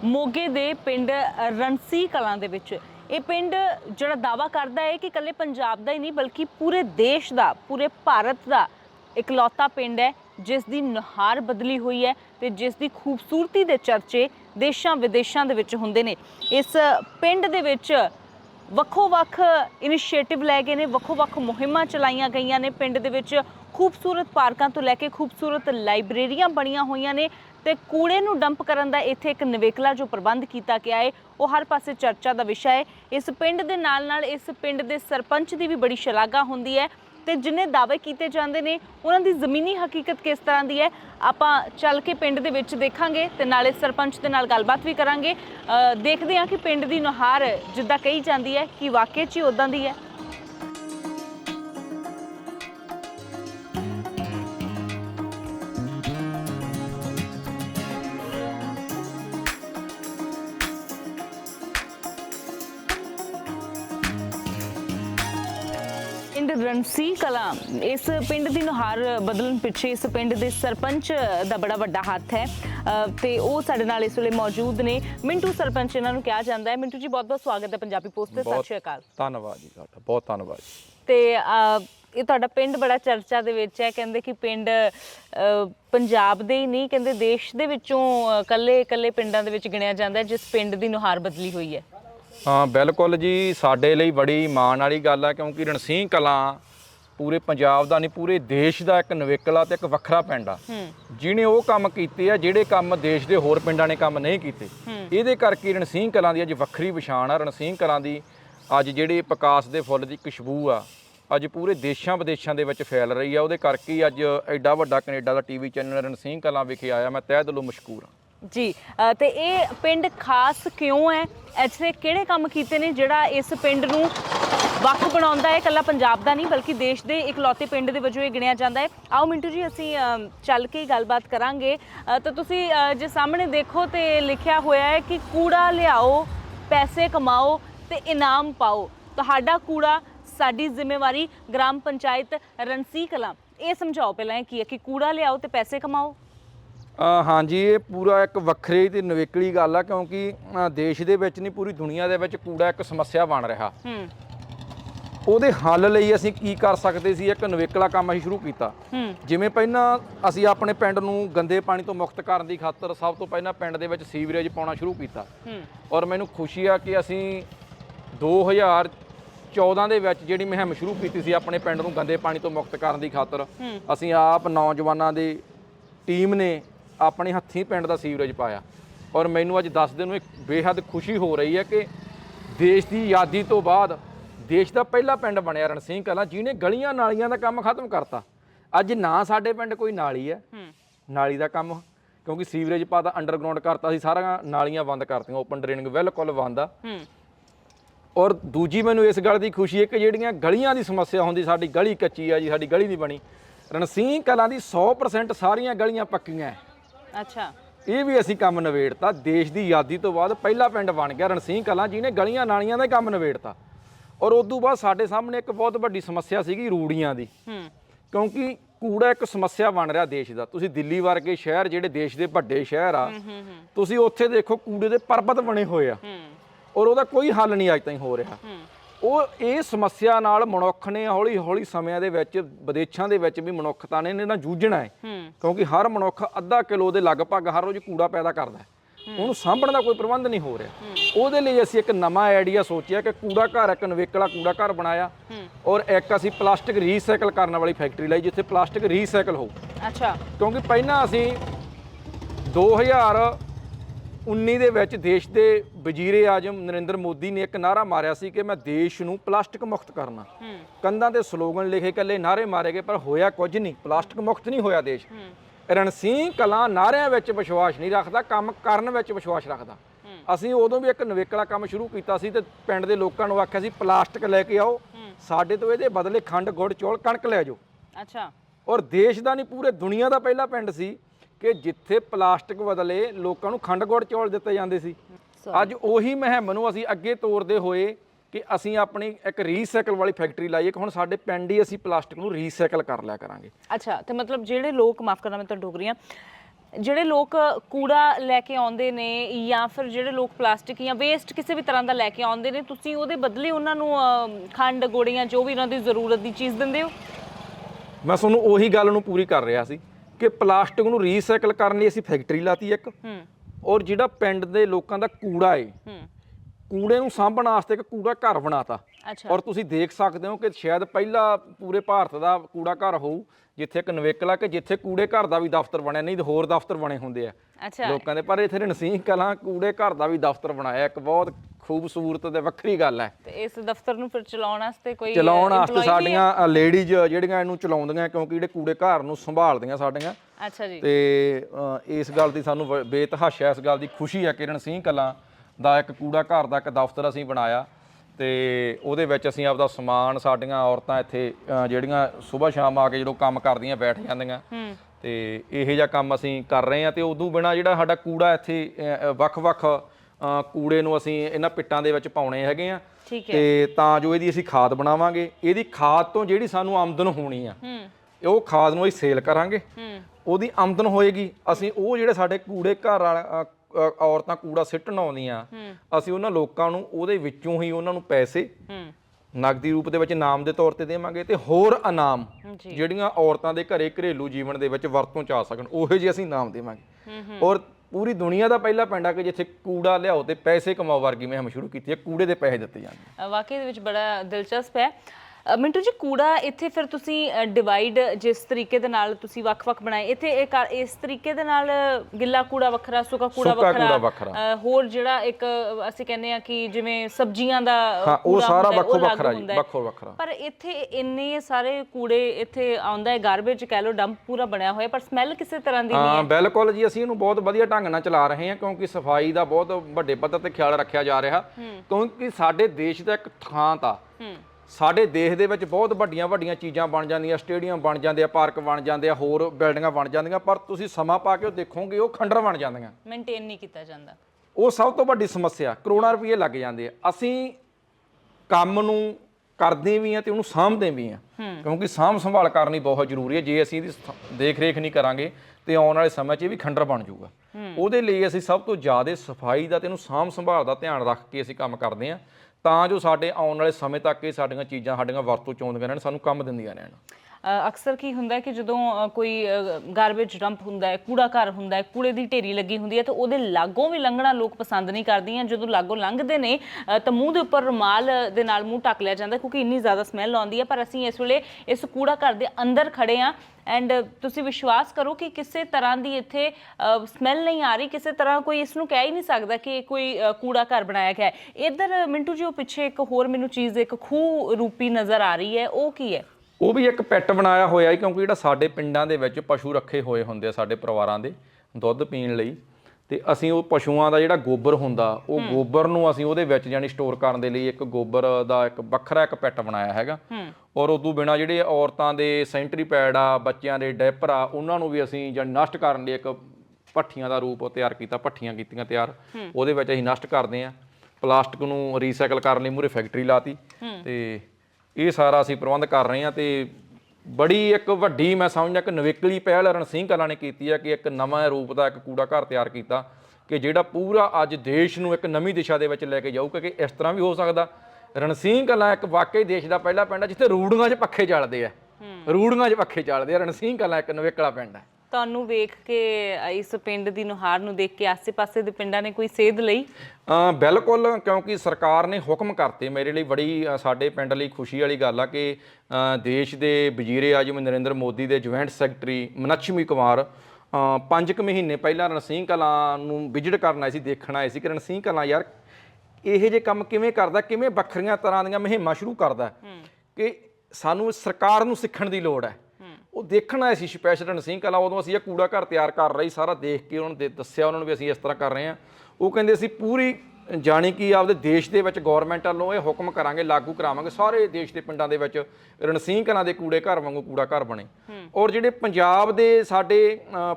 ਮੋਗੇ ਦੇ ਪਿੰਡ ਰਣਸੀ ਕਲਾਂ ਦੇ ਵਿੱਚ। ਇਹ ਪਿੰਡ ਜਿਹੜਾ ਦਾਵਾ ਕਰਦਾ ਹੈ ਕਿ ਇਕੱਲੇ ਪੰਜਾਬ ਦਾ ਹੀ ਨਹੀਂ, ਬਲਕਿ ਪੂਰੇ ਦੇਸ਼ ਦਾ, ਪੂਰੇ ਭਾਰਤ ਦਾ ਇਕਲੌਤਾ ਪਿੰਡ ਹੈ, ਜਿਸ ਦੀ ਨੁਹਾਰ ਬਦਲੀ ਹੋਈ ਹੈ ਤੇ ਜਿਸ ਦੀ ਖੂਬਸੂਰਤੀ ਦੇ ਚਰਚੇ ਦੇਸ਼ਾਂ ਵਿਦੇਸ਼ਾਂ ਦੇ ਵਿੱਚ ਹੁੰਦੇ ਨੇ। ਇਸ ਪਿੰਡ ਦੇ ਵਿੱਚ ਵੱਖੋ-ਵੱਖ ਇਨੀਸ਼ੀਏਟਿਵ ਲੈ ਗਏ ਨੇ, ਵੱਖੋ-ਵੱਖ ਮੁਹਿੰਮਾਂ ਚਲਾਈਆਂ ਗਈਆਂ ਨੇ। ਪਿੰਡ ਦੇ ਵਿੱਚ ਖੂਬਸੂਰਤ ਪਾਰਕਾਂ ਤੋਂ ਲੈ ਕੇ ਖੂਬਸੂਰਤ ਲਾਇਬ੍ਰੇਰੀਆਂ ਬਣੀਆਂ ਹੋਈਆਂ ਨੇ ਤੇ ਕੂੜੇ ਨੂੰ ਡੰਪ ਕਰਨ ਦਾ ਇੱਥੇ ਇੱਕ ਨਿਵੇਕਲਾ ਜੋ ਪ੍ਰਬੰਧ ਕੀਤਾ ਗਿਆ ਹੈ ਉਹ ਹਰ ਪਾਸੇ ਚਰਚਾ ਦਾ ਵਿਸ਼ਾ ਹੈ ਇਸ ਪਿੰਡ ਦੇ ਨਾਲ-ਨਾਲ ਇਸ ਪਿੰਡ ਦੇ ਸਰਪੰਚ ਦੀ ਵੀ ਬੜੀ ਸ਼ਲਾਘਾ ਹੁੰਦੀ ਹੈ ਤੇ ਜਿੰਨੇ ਦਾਅਵੇ ਕੀਤੇ ਜਾਂਦੇ ਨੇ, ਉਹਨਾਂ ਦੀ ਜ਼ਮੀਨੀ ਹਕੀਕਤ ਕਿਸ ਤਰ੍ਹਾਂ ਦੀ ਹੈ, ਆਪਾਂ ਚੱਲ ਕੇ ਪਿੰਡ ਦੇ ਵਿੱਚ ਦੇਖਾਂਗੇ ਤੇ ਨਾਲੇ ਸਰਪੰਚ ਦੇ ਨਾਲ ਗੱਲਬਾਤ ਵੀ ਕਰਾਂਗੇ। ਦੇਖਦੇ ਹਾਂ ਕਿ ਪਿੰਡ ਦੀ ਨੁਹਾਰ ਜਿੱਦਾਂ ਕਹੀ ਜਾਂਦੀ ਹੈ ਕਿ ਵਾਕਈ 'ਚ ਹੀ ਉਦਾਂ ਦੀ ਹੈ। ਰਣਸੀ ਕਲਾਂ। ਇਸ ਪਿੰਡ ਦੀ ਨੁਹਾਰ ਬਦਲਣ ਪਿੱਛੇ ਇਸ ਪਿੰਡ ਦੇ ਸਰਪੰਚ ਦਾ ਬੜਾ ਵੱਡਾ ਹੱਥ ਹੈ। ਤੇ ਉਹ ਸਾਡੇ ਨਾਲ ਇਸ ਵੇਲੇ ਮੌਜੂਦ ਨੇ। ਮਿੰਟੂ ਸਰਪੰਚ ਇਹਨਾਂ ਨੂੰ ਕਿਹਾ ਜਾਂਦਾ ਹੈ। ਮਿੰਟੂ ਜੀ ਬਹੁਤ ਬਹੁਤ ਸਵਾਗਤ ਹੈ ਪੰਜਾਬੀ ਪੋਸਟ ਤੇ। ਸਤਿ ਸ਼੍ਰੀ ਅਕਾਲ। ਧੰਨਵਾਦ ਜੀ ਤੁਹਾਡਾ। ਬਹੁਤ ਧੰਨਵਾਦ ਜੀ। ਤੇ ਇਹ ਤੁਹਾਡਾ ਪਿੰਡ ਬੜਾ ਚਰਚਾ ਦੇ ਵਿੱਚ ਹੈ। ਕਹਿੰਦੇ ਕਿ ਪਿੰਡ ਪੰਜਾਬ ਦੇ ਹੀ ਨਹੀਂ ਕਹਿੰਦੇ ਦੇਸ਼ ਦੇ ਵਿੱਚੋਂ ਅ, ਕੱਲੇ ਕੱਲੇ ਪਿੰਡਾਂ ਦੇ ਵਿੱਚ ਗਿਣਿਆ ਜਾਂਦਾ ਹੈ ਜਿਸ ਪਿੰਡ ਦੀ ਨੁਹਾਰ ਬਦਲੀ ਹੋਈ ਹੈ। ਹਾਂ ਬਿਲਕੁਲ ਜੀ ਸਾਡੇ ਲਈ ਬੜੀ ਮਾਣ ਵਾਲੀ ਗੱਲ ਆ ਕਿਉਂਕਿ ਰਣਸੀਂਹ ਕਲਾਂ ਪੂਰੇ ਪੰਜਾਬ ਦਾ ਨਹੀਂ ਪੂਰੇ ਦੇਸ਼ ਦਾ ਇੱਕ ਨਵੇਕਲਾ ਤੇ ਇੱਕ ਵੱਖਰਾ ਪਿੰਡ ਆ। ਜਿਹਨੇ ਉਹ ਕੰਮ ਕੀਤੇ ਆ ਜਿਹੜੇ ਕੰਮ ਦੇਸ਼ ਦੇ ਹੋਰ ਪਿੰਡਾਂ ਨੇ ਕੰਮ ਨਹੀਂ ਕੀਤੇ। ਇਹਦੇ ਕਰਕੇ ਰਣਸੀਂਹ ਕਲਾਂ ਦੀ ਅੱਜ ਵੱਖਰੀ ਪਛਾਣ ਆ। ਰਣਸੀਂਹ ਕਲਾਂ ਦੀ ਅੱਜ ਜਿਹੜੀ ਵਿਕਾਸ ਦੇ ਫੁੱਲ ਦੀ ਖੁਸ਼ਬੂ ਆ ਅੱਜ ਪੂਰੇ ਦੇਸ਼ਾਂ ਵਿਦੇਸ਼ਾਂ ਦੇ ਵਿੱਚ ਫੈਲ ਰਹੀ ਆ। ਉਹਦੇ ਕਰਕੇ ਹੀ ਅੱਜ ਐਡਾ ਵੱਡਾ ਕੈਨੇਡਾ ਦਾ ਟੀਵੀ ਚੈਨਲ ਰਣਸੀਂਹ ਕਲਾਂ ਵਿਖੇ ਆਇਆ। ਮੈਂ ਤਹਿ ਦਿਲੋਂ ਮਸ਼ਕੂਰ ਹਾਂ। ਜੀ ਅ, ਤੇ ਇਹ ਪਿੰਡ ਖਾਸ ਕਿਉਂ ਹੈ? ਇੱਥੇ ਕਿਹੜੇ ਕੰਮ ਕੀਤੇ ਨੇ ਜਿਹੜਾ ਇਸ ਪਿੰਡ ਨੂੰ ਵੱਖ ਬਣਾਉਂਦਾ ਹੈ? ਇਕੱਲਾ ਪੰਜਾਬ ਦਾ ਨਹੀਂ ਬਲਕਿ ਦੇਸ਼ ਦੇ ਇਕਲੌਤੇ ਪਿੰਡ ਦੇ ਵਜੋਂ ਇਹ ਗਿਣਿਆ ਜਾਂਦਾ ਹੈ। ਆਓ ਮਿੰਟੂ ਜੀ ਅਸੀਂ ਚੱਲ ਕੇ ਹੀ ਗੱਲਬਾਤ ਕਰਾਂਗੇ। ਤਾਂ ਤੁਸੀਂ ਜੇ ਸਾਹਮਣੇ ਦੇਖੋ ਤੇ ਲਿਖਿਆ ਹੋਇਆ ਹੈ ਕਿ ਕੂੜਾ ਲਿਆਓ ਪੈਸੇ ਕਮਾਓ ਤੇ ਇਨਾਮ ਪਾਓ। ਤੁਹਾਡਾ ਕੂੜਾ ਸਾਡੀ ਜ਼ਿੰਮੇਵਾਰੀ ਗ੍ਰਾਮ ਪੰਚਾਇਤ ਰਣਸੀ ਕਲਾਂ। ਇਹ ਸਮਝਾਓ ਪਹਿਲਾਂ ਇਹ ਕੀ ਹੈ ਕਿ ਕੂੜਾ ਲਿਆਓ ਤੇ ਪੈਸੇ ਕਮਾਓ? ਹਾਂਜੀ ਇਹ ਪੂਰਾ ਇੱਕ ਵੱਖਰੀ ਤੇ ਨਵੇਕਲੀ ਗੱਲ ਆ ਕਿਉਂਕਿ ਦੇਸ਼ ਦੇ ਵਿੱਚ ਨਹੀਂ ਪੂਰੀ ਦੁਨੀਆ ਦੇ ਵਿੱਚ ਕੂੜਾ ਇੱਕ ਸਮੱਸਿਆ ਬਣ ਰਿਹਾ। ਹੂੰ। ਉਹਦੇ ਹੱਲ ਲਈ ਅਸੀਂ ਕੀ ਕਰ ਸਕਦੇ ਸੀ ਇੱਕ ਨਵੇਕਲਾ ਕੰਮ ਅਸੀਂ ਸ਼ੁਰੂ ਕੀਤਾ। ਹੂੰ। ਜਿਵੇਂ ਪਹਿਲਾਂ ਅਸੀਂ ਆਪਣੇ ਪਿੰਡ ਨੂੰ ਗੰਦੇ ਪਾਣੀ ਤੋਂ ਮੁਕਤ ਕਰਨ ਦੀ ਖਾਤਰ ਸਭ ਤੋਂ ਪਹਿਲਾਂ ਪਿੰਡ ਦੇ ਵਿੱਚ ਸੀਵਰੇਜ ਪਾਉਣਾ ਸ਼ੁਰੂ ਕੀਤਾ। ਹੂੰ। ਔਰ ਮੈਨੂੰ ਖੁਸ਼ੀ ਆ ਕਿ ਅਸੀਂ 2014 ਦੇ ਵਿੱਚ ਜਿਹੜੀ ਮੁਹਿੰਮ ਸ਼ੁਰੂ ਕੀਤੀ ਸੀ ਆਪਣੇ ਪਿੰਡ ਨੂੰ ਗੰਦੇ ਪਾਣੀ ਤੋਂ ਮੁਕਤ ਕਰਨ ਦੀ ਖਾਤਰ ਅਸੀਂ ਆਪ ਨੌਜਵਾਨਾਂ ਦੀ ਟੀਮ ਨੇ ਆਪਣੇ ਹੱਥੀਂ ਪਿੰਡ ਦਾ ਸੀਵਰੇਜ ਪਾਇਆ। ਔਰ ਮੈਨੂੰ ਅੱਜ ਦੱਸਦੇ ਨੂੰ ਇੱਕ ਬੇਹੱਦ ਖੁਸ਼ੀ ਹੋ ਰਹੀ ਹੈ ਕਿ ਦੇਸ਼ ਦੀ ਆਜ਼ਾਦੀ ਤੋਂ ਬਾਅਦ ਦੇਸ਼ ਦਾ ਪਹਿਲਾ ਪਿੰਡ ਬਣਿਆ ਰਣ ਸਿੰਘ ਕਲਾਂ ਜਿਹਨੇ ਗਲੀਆਂ ਨਾਲੀਆਂ ਦਾ ਕੰਮ ਖਤਮ ਕਰਤਾ। ਅੱਜ ਨਾ ਸਾਡੇ ਪਿੰਡ ਕੋਈ ਨਾਲੀ ਹੈ ਨਾਲੀ ਦਾ ਕੰਮ ਕਿਉਂਕਿ ਸੀਵਰੇਜ ਪਾਤਾ ਅੰਡਰਗਰਾਉਂਡ ਕਰਤਾ ਸੀ ਸਾਰੀਆਂ ਨਾਲੀਆਂ ਬੰਦ ਕਰਤੀਆਂ ਓਪਨ ਡਰੇਨਿੰਗ ਬਿਲਕੁਲ ਬੰਦ ਆ। ਔਰ ਦੂਜੀ ਮੈਨੂੰ ਇਸ ਗੱਲ ਦੀ ਖੁਸ਼ੀ ਹੈ ਕਿ ਜਿਹੜੀਆਂ ਗਲੀਆਂ ਦੀ ਸਮੱਸਿਆ ਹੁੰਦੀ ਸਾਡੀ ਗਲੀ ਕੱਚੀ ਆ ਜੀ ਸਾਡੀ ਗਲੀ ਨਹੀਂ ਬਣੀ। ਰਣਸੀਂਹ ਕਲਾਂ ਦੀ 100% ਸਾਰੀਆਂ ਗਲੀਆਂ ਪੱਕੀਆਂ ਹੈ। ਅੱਛਾ। ਇਹ ਵੀ ਅਸੀਂ ਕੰਮ ਨਵੇੜਤਾ ਦੇਸ਼ ਦੀ ਆਜ਼ਾਦੀ ਤੋਂ ਬਾਅਦ ਪਹਿਲਾ ਪਿੰਡ ਬਣ ਗਿਆ ਰਣਸੀਂਹ ਕਲਾਂ ਜਿਹਨੇ ਗਲੀਆਂ ਨਾਲੀਆਂ ਦਾ ਕੰਮ ਨਵੇੜਤਾ ਔਰ ਉਸ ਤੋਂ ਬਾਅਦ ਸਾਡੇ ਸਾਹਮਣੇ ਇੱਕ ਬਹੁਤ ਵੱਡੀ ਸਮੱਸਿਆ ਸੀਗੀ ਰੂੜੀਆਂ ਦੀ। ਹੂੰ। ਕਿਉਂਕਿ ਕੂੜਾ ਇੱਕ ਸਮੱਸਿਆ ਬਣ ਰਿਹਾ ਦੇਸ਼ ਦਾ। ਤੁਸੀਂ ਦਿੱਲੀ ਵਰਗੇ ਸ਼ਹਿਰ ਜਿਹੜੇ ਦੇਸ਼ ਦੇ ਵੱਡੇ ਸ਼ਹਿਰ ਆ ਤੁਸੀਂ ਉੱਥੇ ਦੇਖੋ ਕੂੜੇ ਦੇ ਪਰਬਤ ਬਣੇ ਹੋਏ ਆ। ਹੂੰ। ਔਰ ਉਹਦਾ ਕੋਈ ਹੱਲ ਨਹੀਂ ਅੱਜ ਤਾਈਂ ਹੋ ਰਿਹਾ। ਹੂੰ। ਉਹ ਇਹ ਸਮੱਸਿਆ ਨਾਲ ਮਨੁੱਖ ਨੇ ਹੌਲੀ ਹੌਲੀ ਸਮਿਆਂ ਦੇ ਵਿੱਚ ਵਿਦੇਸ਼ਾਂ ਦੇ ਵਿੱਚ ਵੀ ਮਨੁੱਖਤਾ ਨੇ ਇਹਦੇ ਨਾਲ ਜੂਝਣਾ ਹੈ। ਕਿਉਂਕਿ ਹਰ ਮਨੁੱਖ ਅੱਧਾ ਕਿਲੋ ਦੇ ਲਗਭਗ ਹਰ ਰੋਜ਼ ਕੂੜਾ ਪੈਦਾ ਕਰਦਾ ਹੈ। ਉਹਨੂੰ ਸਾਂਭਣ ਦਾ ਕੋਈ ਪ੍ਰਬੰਧ ਨਹੀਂ ਹੋ ਰਿਹਾ। ਉਹਦੇ ਲਈ ਅਸੀਂ ਇੱਕ ਨਵਾਂ ਆਈਡੀਆ ਸੋਚਿਆ ਕਿ ਕੂੜਾ ਘਰ ਇੱਕ ਨਵੇਕਲਾ ਕੂੜਾ ਘਰ ਬਣਾਇਆ ਔਰ ਇੱਕ ਅਸੀਂ ਪਲਾਸਟਿਕ ਰੀਸਾਈਕਲ ਕਰਨ ਵਾਲੀ ਫੈਕਟਰੀ ਲਈ ਜਿੱਥੇ ਪਲਾਸਟਿਕ ਰੀਸਾਈਕਲ ਹੋਊ। ਅੱਛਾ। ਕਿਉਂਕਿ ਪਹਿਲਾਂ ਅਸੀਂ 2019 ਦੇ ਵਿੱਚ ਦੇਸ਼ ਦੇ ਵਜ਼ੀਰੇ ਆਜਮ ਨਰਿੰਦਰ ਮੋਦੀ ਨੇ ਇੱਕ ਨਾਰਾ ਮਾਰਿਆ ਸੀ ਕਿ ਮੈਂ ਦੇਸ਼ ਨੂੰ ਪਲਾਸਟਿਕ ਮੁਕਤ ਕਰਨਾ। ਕੰਧਾਂ ਤੇ ਸਲੋਗਨ ਲਿਖੇ ਇਕੱਲੇ ਨਾਰੇ ਮਾਰੇ ਗਏ ਪਰ ਹੋਇਆ ਕੁਝ ਨਹੀਂ। ਪਲਾਸਟਿਕ ਮੁਕਤ ਨਹੀਂ ਹੋਇਆ ਦੇਸ਼। ਰਣਸੀਂਹ ਕਲਾਂ ਨਾਰਿਆਂ ਵਿੱਚ ਵਿਸ਼ਵਾਸ ਨਹੀਂ ਰੱਖਦਾ ਕੰਮ ਕਰਨ ਵਿੱਚ ਵਿਸ਼ਵਾਸ ਰੱਖਦਾ। ਅਸੀਂ ਉਦੋਂ ਵੀ ਇੱਕ ਨਵੇਕਲਾ ਕੰਮ ਸ਼ੁਰੂ ਕੀਤਾ ਸੀ ਤੇ ਪਿੰਡ ਦੇ ਲੋਕਾਂ ਨੂੰ ਆਖਿਆ ਸੀ ਪਲਾਸਟਿਕ ਲੈ ਕੇ ਆਓ। ਸਾਡੇ ਤੋਂ ਇਹਦੇ ਬਦਲੇ ਖੰਡ ਗੁੜ ਚੌਲ ਕਣਕ ਲੈ ਜਾਓ। ਅੱਛਾ। ਔਰ ਦੇਸ਼ ਦਾ ਨਹੀਂ ਪੂਰੇ ਦੁਨੀਆ ਦਾ ਪਹਿਲਾ ਪਿੰਡ ਸੀ। ਕਿ ਜਿੱਥੇ ਪਲਾਸਟਿਕ ਬਦਲੇ ਲੋਕਾਂ ਨੂੰ ਖੰਡ ਗੁੜ ਚੌਲ ਦਿੱਤੇ ਜਾਂਦੇ ਸੀ। ਅੱਜ ਉਹੀ ਮੁਹਿੰਮ ਨੂੰ ਅਸੀਂ ਅੱਗੇ ਤੋਰਦੇ ਹੋਏ ਕਿ ਅਸੀਂ ਆਪਣੀ ਇੱਕ ਰੀਸਾਈਕਲ ਵਾਲੀ ਫੈਕਟਰੀ ਲਾਈਏ ਕਿ ਹੁਣ ਸਾਡੇ ਪਿੰਡ ਹੀ ਅਸੀਂ ਪਲਾਸਟਿਕ ਨੂੰ ਰੀਸਾਈਕਲ ਕਰ ਲਿਆ ਕਰਾਂਗੇ। ਅੱਛਾ ਤੇ ਮਤਲਬ ਜਿਹੜੇ ਲੋਕ ਮਾਫ ਕਰਨਾ ਮੈਂ ਰਹੀ ਹਾਂ ਜਿਹੜੇ ਲੋਕ ਕੂੜਾ ਲੈ ਕੇ ਆਉਂਦੇ ਨੇ ਜਾਂ ਫਿਰ ਜਿਹੜੇ ਲੋਕ ਪਲਾਸਟਿਕ ਜਾਂ ਵੇਸਟ ਕਿਸੇ ਵੀ ਤਰ੍ਹਾਂ ਦਾ ਲੈ ਕੇ ਆਉਂਦੇ ਨੇ ਤੁਸੀਂ ਉਹਦੇ ਬਦਲੇ ਉਹਨਾਂ ਨੂੰ ਖੰਡ ਗੋੜੀਆਂ ਜੋ ਵੀ ਉਹਨਾਂ ਦੀ ਜ਼ਰੂਰਤ ਦੀ ਚੀਜ਼ ਦਿੰਦੇ ਹੋ? ਮੈਂ ਤੁਹਾਨੂੰ ਉਹੀ ਗੱਲ ਨੂੰ ਪੂਰੀ ਕਰ ਰਿਹਾ ਸੀ। ਕਿ ਪਲਾਸਟਿਕ ਨੂੰ ਰੀਸਾਈਕਲ ਕਰਨ ਲਈ ਅਸੀਂ ਫੈਕਟਰੀ ਲਾਤੀ ਇੱਕ। ਹੂੰ। ਔਰ ਜਿਹੜਾ ਪਿੰਡ ਦੇ ਲੋਕਾਂ ਦਾ ਕੂੜਾ ਏ ਹੂੰ। ਕੂੜੇ ਨੂੰ ਸਾਂਭਣ ਵਾਸਤੇ ਇੱਕ ਕੂੜਾ ਘਰ ਬਣਾਤਾ। ਅੱਛਾ। ਔਰ ਤੁਸੀਂ ਦੇਖ ਸਕਦੇ ਹੋ ਕਿ ਸ਼ਾਇਦ ਪਹਿਲਾ ਪੂਰੇ ਭਾਰਤ ਦਾ ਕੂੜਾ ਘਰ ਹੋਊ ਜਿੱਥੇ ਇੱਕ ਨਵੇਕਲਾ ਕਿ ਜਿੱਥੇ ਕੂੜੇ ਘਰ ਦਾ ਵੀ ਦਫ਼ਤਰ ਬਣਿਆ ਨਹੀਂ ਤੇ ਹੋਰ ਦਫ਼ਤਰ ਬਣੇ ਹੁੰਦੇ ਆ। ਲੋਕਾਂ ਦੇ ਪਰ ਇੱਥੇ ਰਣਸੀਂਹ ਕਲਾਂ ਕੂੜੇ ਘਰ ਦਾ ਵੀ ਦਫ਼ਤਰ ਬਣਾਇਆ ਇੱਕ ਬਹੁਤ ਖੂਬਸੂਰਤ ਤੇ ਵੱਖਰੀ ਗੱਲ ਹੈ। ਤੇ ਇਸ ਦਫ਼ਤਰ ਨੂੰ ਫਿਰ ਚਲਾਉਣ ਵਾਸਤੇ ਕੋਈ ਚਲਾਉਣ ਵਾਸਤੇ employee ਵੀ ਹੈ? ਸਾਡੀਆਂ ਲੇਡੀਜ਼ ਜਿਹੜੀਆਂ ਇਹਨੂੰ ਚਲਾਉਂਦੀਆਂ ਕਿਉਂਕਿ ਜਿਹੜੇ ਕੂੜੇ ਘਰ ਨੂੰ ਸੰਭਾਲਦੀਆਂ ਸਾਡੀਆਂ। ਅੱਛਾ ਜੀ। ਤੇ ਅ, ਇਸ ਗੱਲ ਦੀ ਸਾਨੂੰ ਵ- ਬੇਤਹਾਸ਼ਾ ਇਸ ਗੱਲ ਦੀ ਖੁਸ਼ੀ ਹੈ ਕਿਰਨ ਸਿੰਘ ਕਲਾਂ ਦਾ ਇੱਕ ਕੂੜਾ ਘਰ ਦਾ ਇੱਕ ਦਫ਼ਤਰ ਅਸੀਂ ਬਣਾਇਆ। ਤੇ ਉਹਦੇ ਵਿੱਚ ਅਸੀਂ ਆਪਦਾ ਸਮਾਨ ਸਾਡੀਆਂ ਔਰਤਾਂ ਇੱਥੇ ਅ, ਜਿਹੜੀਆਂ ਸਵੇਰ ਸ਼ਾਮ ਆ ਕੇ ਜਦੋਂ ਕੰਮ ਕਰਦੀਆਂ ਬੈਠ ਜਾਂਦੀਆਂ। ਤੇ ਇਹੋ ਜਿਹਾ ਕੰਮ ਅਸੀਂ ਕਰ ਰਹੇ ਹਾਂ ਤੇ ਉਦੋਂ ਬਿਨਾ ਜਿਹੜਾ ਸਾਡਾ ਕੂੜਾ ਇੱਥੇ ਅ, ਅ, ਵੱਖ-ਵੱਖ ਕੂੜੇ ਨੂੰ ਅਸੀਂ ਇਹਨਾਂ ਪਿੱਟਾਂ ਦੇ ਵਿੱਚ ਪਾਉਣੇ ਹੈਗੇ ਆ। ਤੇ ਤਾਂ ਜੋ ਇਹਦੀ ਅਸੀਂ ਖਾਦ ਬਣਾਵਾਂਗੇ। ਇਹਦੀ ਖਾਦ ਤੋਂ ਜਿਹੜੀ ਸਾਨੂੰ ਆਮਦਨ ਹੋਣੀ ਆ ਉਹ ਖਾਦ ਨੂੰ ਅਸੀਂ ਸੇਲ ਕਰਾਂਗੇ। ਉਹਦੀ ਆਮਦਨ ਹੋਏਗੀ। ਅਸੀਂ ਉਹ ਜਿਹੜੇ ਸਾਡੇ ਕੂੜੇ ਘਰ ਵਾਲਾ ਔਰਤਾਂ ਕੂੜਾ ਸਿੱਟਣ ਆਉਂਦੀਆਂ ਅਸੀਂ ਉਹਨਾਂ ਲੋਕਾਂ ਨੂੰ ਉਹਦੇ ਵਿੱਚੋਂ ਹੀ ਉਹਨਾਂ ਨੂੰ ਪੈਸੇ ਨਗਦੀ ਰੂਪ ਦੇ ਵਿੱਚ ਇਨਾਮ ਦੇ ਤੌਰ ਤੇ ਦੇਵਾਂਗੇ ਤੇ ਹੋਰ ਇਨਾਮ ਜਿਹੜੀਆਂ ਔਰਤਾਂ ਦੇ ਘਰੇ ਘਰੇਲੂ ਜੀਵਨ ਦੇ ਵਿੱਚ ਵਰਤੋਂ ਚ ਆ ਸਕਣ ਉਹੋ ਜਿਹੇ ਅਸੀਂ ਇਨਾਮ ਦੇਵਾਂਗੇ। ਔਰ ਪੂਰੀ ਦੁਨੀਆ ਦਾ ਪਹਿਲਾ ਪਿੰਡ ਆ ਕਿ ਜਿੱਥੇ ਕੂੜਾ ਲਿਆਓ ਤੇ ਪੈਸੇ ਕਮਾਓ ਵਰਗੀ ਮੁਹਿੰਮ ਸ਼ੁਰੂ ਕੀਤੀ ਹੈ ਕੂੜੇ ਦੇ ਪੈਸੇ ਦਿੱਤੇ ਜਾਂਦੇ ਅ, ਵਾਕਈ ਦੇ ਵਿੱਚ ਬੜਾ ਦਿਲਚਸਪ ਹੈ। ਮਿੰਟੂ ਜੀ ਕੂੜਾ ਇੱਥੇ ਫਿਰ ਤੁਸੀਂ ਡਿਵਾਈਡ ਜਿਸ ਤਰੀਕੇ ਦੇ ਨਾਲ ਤੁਸੀਂ ਵੱਖ-ਵੱਖ ਬਣਾਏ ਇੱਥੇ ਇਹ ਕਰ- ਇਸ ਤਰੀਕੇ ਦੇ ਨਾਲ ਗਿੱਲਾ ਕੂੜਾ ਵੱਖਰਾ ਸੁੱਕਾ ਕੂੜਾ ਸੁੱਕਾ ਕੂੜਾ ਵੱਖਰਾ। ਅ, ਹੋਰ ਜਿਹੜਾ ਇੱਕ ਅ, ਅਸੀਂ ਕਹਿੰਦੇ ਆ ਕਿ ਜਿਵੇਂ ਸਬਜ਼ੀਆਂ ਦਾ ਹਾਂ ਉਹ ਕੂੜਾ ਸਾਰਾ ਹੁੰਦਾ ਹੈ, ਵੱਖੋ ਅਲੱਗ ਵੱਖਰਾ ਜੀ ਹੁੰਦਾ ਹੈ। ਵੱਖੋ ਵੱਖਰਾ। ਪਰ ਇੱਥੇ ਇੰਨੇ ਸਾਰੇ ਕੂੜੇ ਇੱਥੇ ਆਉਂਦਾ ਹੈ ਗਾਰਬੇਜ ਕਹਿ ਲਓ ਡੰਪ ਪੂਰਾ ਬਣਿਆ ਹੋਇਆ ਪਰ ਸਮੈਲ ਕਿਸੇ ਤਰ੍ਹਾਂ ਦੀ ਨਹੀਂ ਹਾਂ ਬਿਲਕੁਲ ਜੀ ਅਸੀਂ ਇਹਨੂੰ ਬਹੁਤ ਵਧੀਆ ਢੰਗ ਨਾਲ ਚਲਾ ਰਹੇ ਹਾਂ ਕਿਉਂਕਿ ਸਫ਼ਾਈ ਦਾ ਬਹੁਤ ਵੱਡੇ ਪੱਧਰ ਤੇ ਖਿਆਲ ਰੱਖਿਆ ਜਾ ਰਿਹਾ। ਕਿਉਂਕਿ ਸਾਡੇ ਦੇਸ਼ ਦਾ ਇੱਕ ਥਾਂ ਤਾਂ ਹੂੰ। ਸਾਡੇ ਦੇਸ਼ ਦੇ ਵਿੱਚ ਬਹੁਤ ਵੱਡੀਆਂ ਵੱਡੀਆਂ ਚੀਜ਼ਾਂ ਬਣ ਜਾਂਦੀਆਂ ਸਟੇਡੀਅਮ ਬਣ ਜਾਂਦੇ ਆ ਪਾਰਕ ਬਣ ਜਾਂਦੇ ਆ ਹੋਰ ਬਿਲਡਿੰਗਾਂ ਬਣ ਜਾਂਦੀਆਂ ਪਰ ਤੁਸੀਂ ਸਮਾਂ ਪਾ ਕੇ ਉਹ ਦੇਖੋਗੇ ਉਹ ਖੰਡਰ ਬਣ ਜਾਂਦੀਆਂ। ਮੇਨਟੇਨ ਨਹੀਂ ਕੀਤਾ ਜਾਂਦਾ। ਉਹ ਸਭ ਤੋਂ ਵੱਡੀ ਸਮੱਸਿਆ ਕਰੋੜਾਂ ਰੁਪਏ ਲੱਗ ਜਾਂਦੇ ਆ। ਅਸੀਂ ਕੰਮ ਨੂੰ ਕਰਦੇ ਵੀ ਆ ਤੇ ਉਹਨੂੰ ਸਾਂਭਦੇ ਵੀ ਆ। ਕਿਉਂਕਿ ਸਾਂਭ ਸੰਭਾਲ ਕਰਨੀ ਬਹੁਤ ਜ਼ਰੂਰੀ ਹੈ ਜੇ ਅਸੀਂ ਇਹਦੀ ਦੇਖ ਰੇਖ ਨਹੀਂ ਕਰਾਂਗੇ ਤੇ ਆਉਣ ਵਾਲੇ ਸਮੇਂ 'ਚ ਇਹ ਵੀ ਖੰਡਰ ਬਣ ਜਾਊਗਾ। ਉਹਦੇ ਲਈ ਅਸੀਂ ਸਭ ਤੋਂ ਜ਼ਿਆਦਾ ਸਫ਼ਾਈ ਦਾ ਤੇ ਇਹਨੂੰ ਸਾਂਭ ਸੰਭਾਲ ਦਾ ਧਿਆਨ ਰੱਖ ਕੇ ਅਸੀਂ ਕੰਮ ਕਰਦੇ ਆ। ਤਾਂ ਜੋ ਸਾਡੇ ਆਉਣ ਵਾਲੇ ਸਮੇਂ ਤੱਕ ਇਹ ਸਾਡੀਆਂ ਚੀਜ਼ਾਂ, ਸਾਡੀਆਂ ਵਰਤੋਂ ਚ ਆਉਂਦੀਆਂ ਰਹਿਣ, ਸਾਨੂੰ ਕੰਮ ਦਿੰਦੀਆਂ ਰਹਿਣ। ਅਕਸਰ ਕੀ ਹੁੰਦਾ ਹੈ ਕਿ ਜਦੋਂ ਅ, ਕੋਈ ਗਾਰਬੇਜ ਡੰਪ ਹੁੰਦਾ ਹੈ ਕੂੜਾ ਘਰ ਹੁੰਦਾ ਹੈ ਕੂੜੇ ਦੀ ਢੇਰੀ ਲੱਗੀ ਹੁੰਦੀ ਹੈ ਤਾਂ ਉਹਦੇ ਲਾਗੋਂ ਵੀ ਲੰਘਣਾ ਲੋਕ ਪਸੰਦ ਨਹੀਂ ਕਰਦੇ ਆ ਜਦੋਂ ਲਾਗੋਂ ਲੰਘਦੇ ਨੇ ਅ, ਤਾਂ ਮੂੰਹ ਦੇ ਉੱਪਰ ਰੁਮਾਲ ਦੇ ਨਾਲ ਮੂੰਹ ਢੱਕ ਲਿਆ ਜਾਂਦਾ ਕਿਉਂਕਿ ਇੰਨੀ ਜ਼ਿਆਦਾ ਸਮੈਲ ਆਉਂਦੀ ਹੈ। ਪਰ ਅਸੀਂ ਇਸ ਵੇਲੇ ਇਸ ਕੂੜਾ ਘਰ ਦੇ ਅੰਦਰ ਖੜੇ ਆ ਐਂਡ ਤੁਸੀਂ ਵਿਸ਼ਵਾਸ ਕਰੋ ਕਿ ਕਿਸੇ ਤਰ੍ਹਾਂ ਦੀ ਇੱਥੇ ਸਮੈਲ ਨਹੀਂ ਆ ਰਹੀ ਕਿਸੇ ਤਰ੍ਹਾਂ ਕੋਈ ਇਸ ਨੂੰ ਕਹਿ ਹੀ ਨਹੀਂ ਸਕਦਾ ਕਿ ਇਹ ਕੋਈ ਅ, ਕੂੜਾ ਘਰ ਬਣਾਇਆ ਗਿਆ ਹੈ। ਇੱਧਰ ਮਿੰਟੂ ਜੀ ਉਹ ਪਿੱਛੇ ਇੱਕ ਹੋਰ ਮੈਨੂੰ ਚੀਜ਼ ਇੱਕ ਖੂਹ ਰੂਪੀ ਨਜ਼ਰ ਆ ਰਹੀ ਹੈ ਉਹ ਕੀ ਹੈ? ਉਹ ਵੀ ਇੱਕ ਪੈਟ ਬਣਾਇਆ ਹੋਇਆ ਹੈ ਕਿਉਂਕਿ ਜਿਹੜਾ ਸਾਡੇ ਪਿੰਡਾਂ ਦੇ ਵਿੱਚ ਪਸ਼ੂ ਰੱਖੇ ਹੋਏ ਹੁੰਦੇ ਆ ਸਾਡੇ ਪਰਿਵਾਰਾਂ ਦੇ ਦੁੱਧ ਪੀਣ ਲਈ। ਤੇ ਅਸੀਂ ਉਹ ਪਸ਼ੂਆਂ ਦਾ ਜਿਹੜਾ ਗੋਬਰ ਹੁੰਦਾ ਉਹ ਗੋਬਰ ਨੂੰ ਅਸੀਂ ਉਹਦੇ ਵਿੱਚ ਜਾਨੀ ਸਟੋਰ ਕਰਨ ਦੇ ਲਈ ਇੱਕ ਗੋਬਰ ਦਾ ਇੱਕ ਵੱਖਰਾ ਇੱਕ ਪੈਟ ਬਣਾਇਆ ਹੈਗਾ। ਔਰ ਉਦੋਂ ਬਿਨਾ ਜਿਹੜੇ ਔਰਤਾਂ ਦੇ ਸੈਂਟਰੀ ਪੈਡ ਆ ਬੱਚਿਆਂ ਦੇ ਡੈਪਰ ਆ ਉਹਨਾਂ ਨੂੰ ਵੀ ਅਸੀਂ ਜਾਨੀ ਨਸ਼ਟ ਕਰਨ ਲਈ ਇੱਕ ਭੱਠੀਆਂ ਦਾ ਰੂਪ ਤਿਆਰ ਕੀਤਾ ਭੱਠੀਆਂ ਕੀਤੀਆਂ ਤਿਆਰ। ਉਹਦੇ ਵਿੱਚ ਅਸੀਂ ਨਸ਼ਟ ਕਰਦੇ ਆ। ਪਲਾਸਟਿਕ ਨੂੰ ਰੀਸਾਈਕਲ ਕਰਨ ਲਈ ਮੂਰੇ ਫੈਕਟਰੀ ਲਾਤੀ। ਤੇ ਇਹ ਸਾਰਾ ਅਸੀਂ ਪ੍ਰਬੰਧ ਕਰ ਰਹੇ ਹਾਂ ਤੇ ਬੜੀ ਇੱਕ ਵੱਡੀ ਮੈਂ ਸਮਝਦਾ ਕਿ ਨਵੇਕਲੀ ਪਹਿਲ ਰਣਸੀਂਹ ਕਲਾਂ ਨੇ ਕੀਤੀ ਹੈ ਕਿ ਇੱਕ ਨਵਾਂ ਰੂਪ ਦਾ ਇੱਕ ਕੂੜਾ ਘਰ ਤਿਆਰ ਕੀਤਾ ਕਿ ਜਿਹੜਾ ਪੂਰਾ ਅੱਜ ਦੇਸ਼ ਨੂੰ ਇੱਕ ਨਵੀਂ ਦਿਸ਼ਾ ਦੇ ਵਿੱਚ ਲੈ ਕੇ ਜਾਊਗਾ ਕਿ ਇਸ ਤਰ੍ਹਾਂ ਵੀ ਹੋ ਸਕਦਾ। ਰਣਸੀਂਹ ਕਲਾਂ ਇੱਕ ਵਾਕਈ ਦੇਸ਼ ਦਾ ਪਹਿਲਾ ਪਿੰਡ ਹੈ ਜਿੱਥੇ ਰੂੜੀਆਂ 'ਚ ਪੱਖੇ ਚੱਲਦੇ ਆ। ਰੂੜੀਆਂ 'ਚ ਪੱਖੇ ਚੱਲਦੇ ਆ ਰਣਸੀਂਹ ਕਲਾਂ ਇੱਕ ਨਵੇਕਲਾ ਪਿੰਡ ਹੈ ਤੁਹਾਨੂੰ ਵੇਖ ਕੇ ਇਸ ਪਿੰਡ ਦੀ ਨੁਹਾਰ ਨੂੰ ਦੇਖ ਕੇ ਆਸੇ-ਪਾਸੇ ਦੇ ਪਿੰਡਾਂ ਨੇ ਕੋਈ ਸੇਧ ਲਈ? ਅ, ਬਿਲਕੁਲ ਕਿਉਂਕਿ ਸਰਕਾਰ ਨੇ ਹੁਕਮ ਕਰਤੇ ਮੇਰੇ ਲਈ ਬੜੀ ਸਾਡੇ ਪਿੰਡ ਲਈ ਖੁਸ਼ੀ ਵਾਲੀ ਗੱਲ ਆ ਕਿ ਦੇਸ਼ ਦੇ ਵਜ਼ੀਰੇ ਆਜਮ ਨਰਿੰਦਰ ਮੋਦੀ ਦੇ ਜੁਆਇੰਟ ਸੈਕਟਰੀ ਮਨਕਸ਼ਮੀ ਕੁਮਾਰ ਪੰਜ ਕੁ ਮਹੀਨੇ ਪਹਿਲਾਂ ਰਣਸੀਂਹ ਕਲਾਂ ਨੂੰ ਵਿਜ਼ਿਟ ਕਰਨ ਆਏ ਸੀ ਦੇਖਣ ਆਏ ਸੀ ਕਿ ਰਣਸੀਂਹ ਕਲਾਂ ਯਾਰ ਇਹੋ ਜਿਹੇ ਕੰਮ ਕਿਵੇਂ ਕਰਦਾ ਕਿਵੇਂ ਵੱਖਰੀਆਂ ਤਰ੍ਹਾਂ ਦੀਆਂ ਮੁਹਿੰਮਾਂ ਸ਼ੁਰੂ ਕਰਦਾ। ਕਿ ਸਾਨੂੰ ਸਰਕਾਰ ਨੂੰ ਸਿੱਖਣ ਦੀ ਲੋੜ ਹੈ। ਉਹ ਦੇਖਣ ਆਏ ਸੀ ਸਪੈਸ਼ਲ ਰਣਸੀਂਹ ਕਲਾਂ ਉਦੋਂ ਅਸੀਂ ਇਹ ਕੂੜਾ ਘਰ ਤਿਆਰ ਕਰ ਰਹੀ ਸਾਰਾ ਦੇਖ ਕੇ ਉਹਨਾਂ ਨੂੰ ਦੇ- ਦੱਸਿਆ ਉਹਨਾਂ ਨੂੰ ਵੀ ਅਸੀਂ ਇਸ ਤਰ੍ਹਾਂ ਕਰ ਰਹੇ ਹਾਂ। ਉਹ ਕਹਿੰਦੇ ਅਸੀਂ ਪੂਰੀ ਜਾਣੀ ਕਿ ਆਪਦੇ ਦੇਸ਼ ਦੇ ਵਿੱਚ ਗਵਰਨਮੈਂਟ ਵੱਲੋਂ ਇਹ ਹੁਕਮ ਕਰਾਂਗੇ ਲਾਗੂ ਕਰਾਵਾਂਗੇ ਸਾਰੇ ਦੇਸ਼ ਦੇ ਪਿੰਡਾਂ ਦੇ ਵਿੱਚ ਰਣਸੀਂਹ ਕਲਾਂ ਦੇ ਕੂੜੇ ਘਰ ਵਾਂਗੂ ਕੂੜਾ ਘਰ ਬਣੇ। ਔਰ ਜਿਹੜੇ ਪੰਜਾਬ ਦੇ ਸਾਡੇ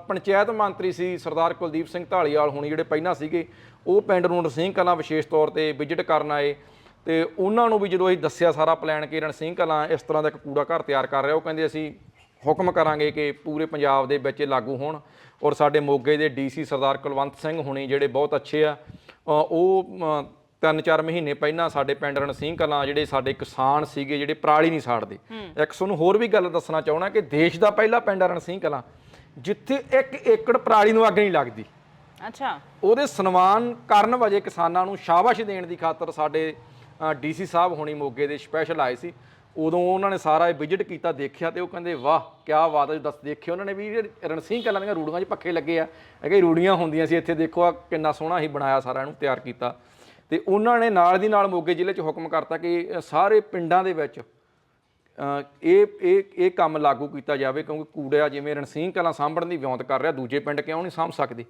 ਪੰਚਾਇਤ ਮੰਤਰੀ ਸੀ ਸਰਦਾਰ ਕੁਲਦੀਪ ਸਿੰਘ ਢਾਲੀਵਾਲ ਹੁਣੀ ਜਿਹੜੇ ਪਹਿਲਾਂ ਸੀਗੇ ਉਹ ਪਿੰਡ ਨੂੰ ਰਣਸੀਂਹ ਕਲਾਂ ਵਿਸ਼ੇਸ਼ ਤੌਰ ਤੇ ਵਿਜ਼ਿਟ ਕਰਨ ਆਏ। ਤੇ ਉਹਨਾਂ ਨੂੰ ਵੀ ਜਦੋਂ ਅਸੀਂ ਦੱਸਿਆ ਸਾਰਾ ਪਲਾਨ ਕਿ ਰਣਸੀਂਹ ਕਲਾਂ ਇਸ ਤਰ੍ਹਾਂ ਦਾ ਇੱਕ ਕੂੜਾ ਘਰ ਤਿਆਰ ਕਰ ਰਿਹਾ ਉਹ ਕਹਿੰਦੇ ਅਸੀਂ ਹੁਕਮ ਕਰਾਂਗੇ ਕਿ ਪੂਰੇ ਪੰਜਾਬ ਦੇ ਵਿੱਚ ਲਾਗੂ ਹੋਣ ਔਰ ਸਾਡੇ ਮੋਗੇ ਦੇ ਡੀਸੀ ਸਰਦਾਰ ਕੁਲਵੰਤ ਸਿੰਘ ਹੁਣੀ ਜਿਹੜੇ ਬਹੁਤ ਅੱਛੇ ਆ ਉਹ ਤਿੰਨ ਚਾਰ ਮਹੀਨੇ ਪਹਿਲਾਂ ਸਾਡੇ ਪਿੰਡ ਰਣਸੀਂਹ ਕਲਾਂ ਜਿਹੜੇ ਸਾਡੇ ਕਿਸਾਨ ਸੀਗੇ ਜਿਹੜੇ ਪਰਾਲੀ ਨਹੀਂ ਸਾੜਦੇ। ਇੱਕ ਤੁਹਾਨੂੰ ਹੋਰ ਵੀ ਗੱਲ ਦੱਸਣਾ ਚਾਹਣਾ ਕਿ ਦੇਸ਼ ਦਾ ਪਹਿਲਾ ਪਿੰਡ ਰਣਸੀਂਹ ਕਲਾਂ ਜਿੱਥੇ 1 ਏਕੜ ਪਰਾਲੀ ਨੂੰ ਅੱਗ ਨਹੀਂ ਲੱਗਦੀ। ਅੱਛਾ। ਉਹਦੇ ਸਨਮਾਨ ਕਰਨ ਵਜੇ ਕਿਸਾਨਾਂ ਨੂੰ ਸ਼ਾਬਾਸ਼ ਦੇਣ ਦੀ ਖਾਤਰ ਸਾਡੇ ਡੀਸੀ ਸਾਹਿਬ ਹੋਣੀ ਮੋਗੇ ਦੇ ਸਪੈਸ਼ਲ ਆਏ ਸੀ। ਉਦੋਂ ਉਹਨਾਂ ਨੇ ਸਾਰਾ ਇਹ ਵਿਜ਼ਿਟ ਕੀਤਾ ਦੇਖਿਆ ਤੇ ਉਹ ਕਹਿੰਦੇ ਵਾਹ ਕੀ ਬਾਤ ਹੈ। ਦੱਸ ਦੇਖਿਓ ਉਹਨਾਂ ਨੇ ਵੀ ਰਣਸੀਂਹ ਕਲਾਂ ਦੀਆਂ ਰੂੜੀਆਂ 'ਚ ਪੱਖੇ ਲੱਗੇ ਆ। ਹੈਗੇ ਰੂੜੀਆਂ ਹੁੰਦੀਆਂ ਸੀ ਇੱਥੇ ਦੇਖੋ ਆ ਕਿੰਨਾ ਸੋਹਣਾ ਹੀ ਬਣਾਇਆ ਸਾਰਾ ਇਹਨੂੰ ਤਿਆਰ ਕੀਤਾ। ਤੇ ਉਹਨਾਂ ਨੇ ਨਾਲ ਦੀ ਨਾਲ ਮੋਗੇ ਜ਼ਿਲ੍ਹੇ 'ਚ ਹੁਕਮ ਕਰਤਾ ਕਿ ਸਾਰੇ ਪਿੰਡਾਂ ਦੇ ਵਿੱਚ ਇਹ ਇਹ ਇਹ ਕੰਮ ਲਾਗੂ ਕੀਤਾ ਜਾਵੇ ਕਿਉਂਕਿ ਕੂੜਾ ਜਿਵੇਂ ਰਣਸੀਂਹ ਕਲਾਂ ਸਾਂਭਣ ਦੀ ਵਿਉਂਤ ਕਰ ਰਿਹਾ ਦੂਜੇ ਪਿੰਡ ਕਿਉਂ ਨਹੀਂ ਸਾਂਭ ਸਕਦੇ?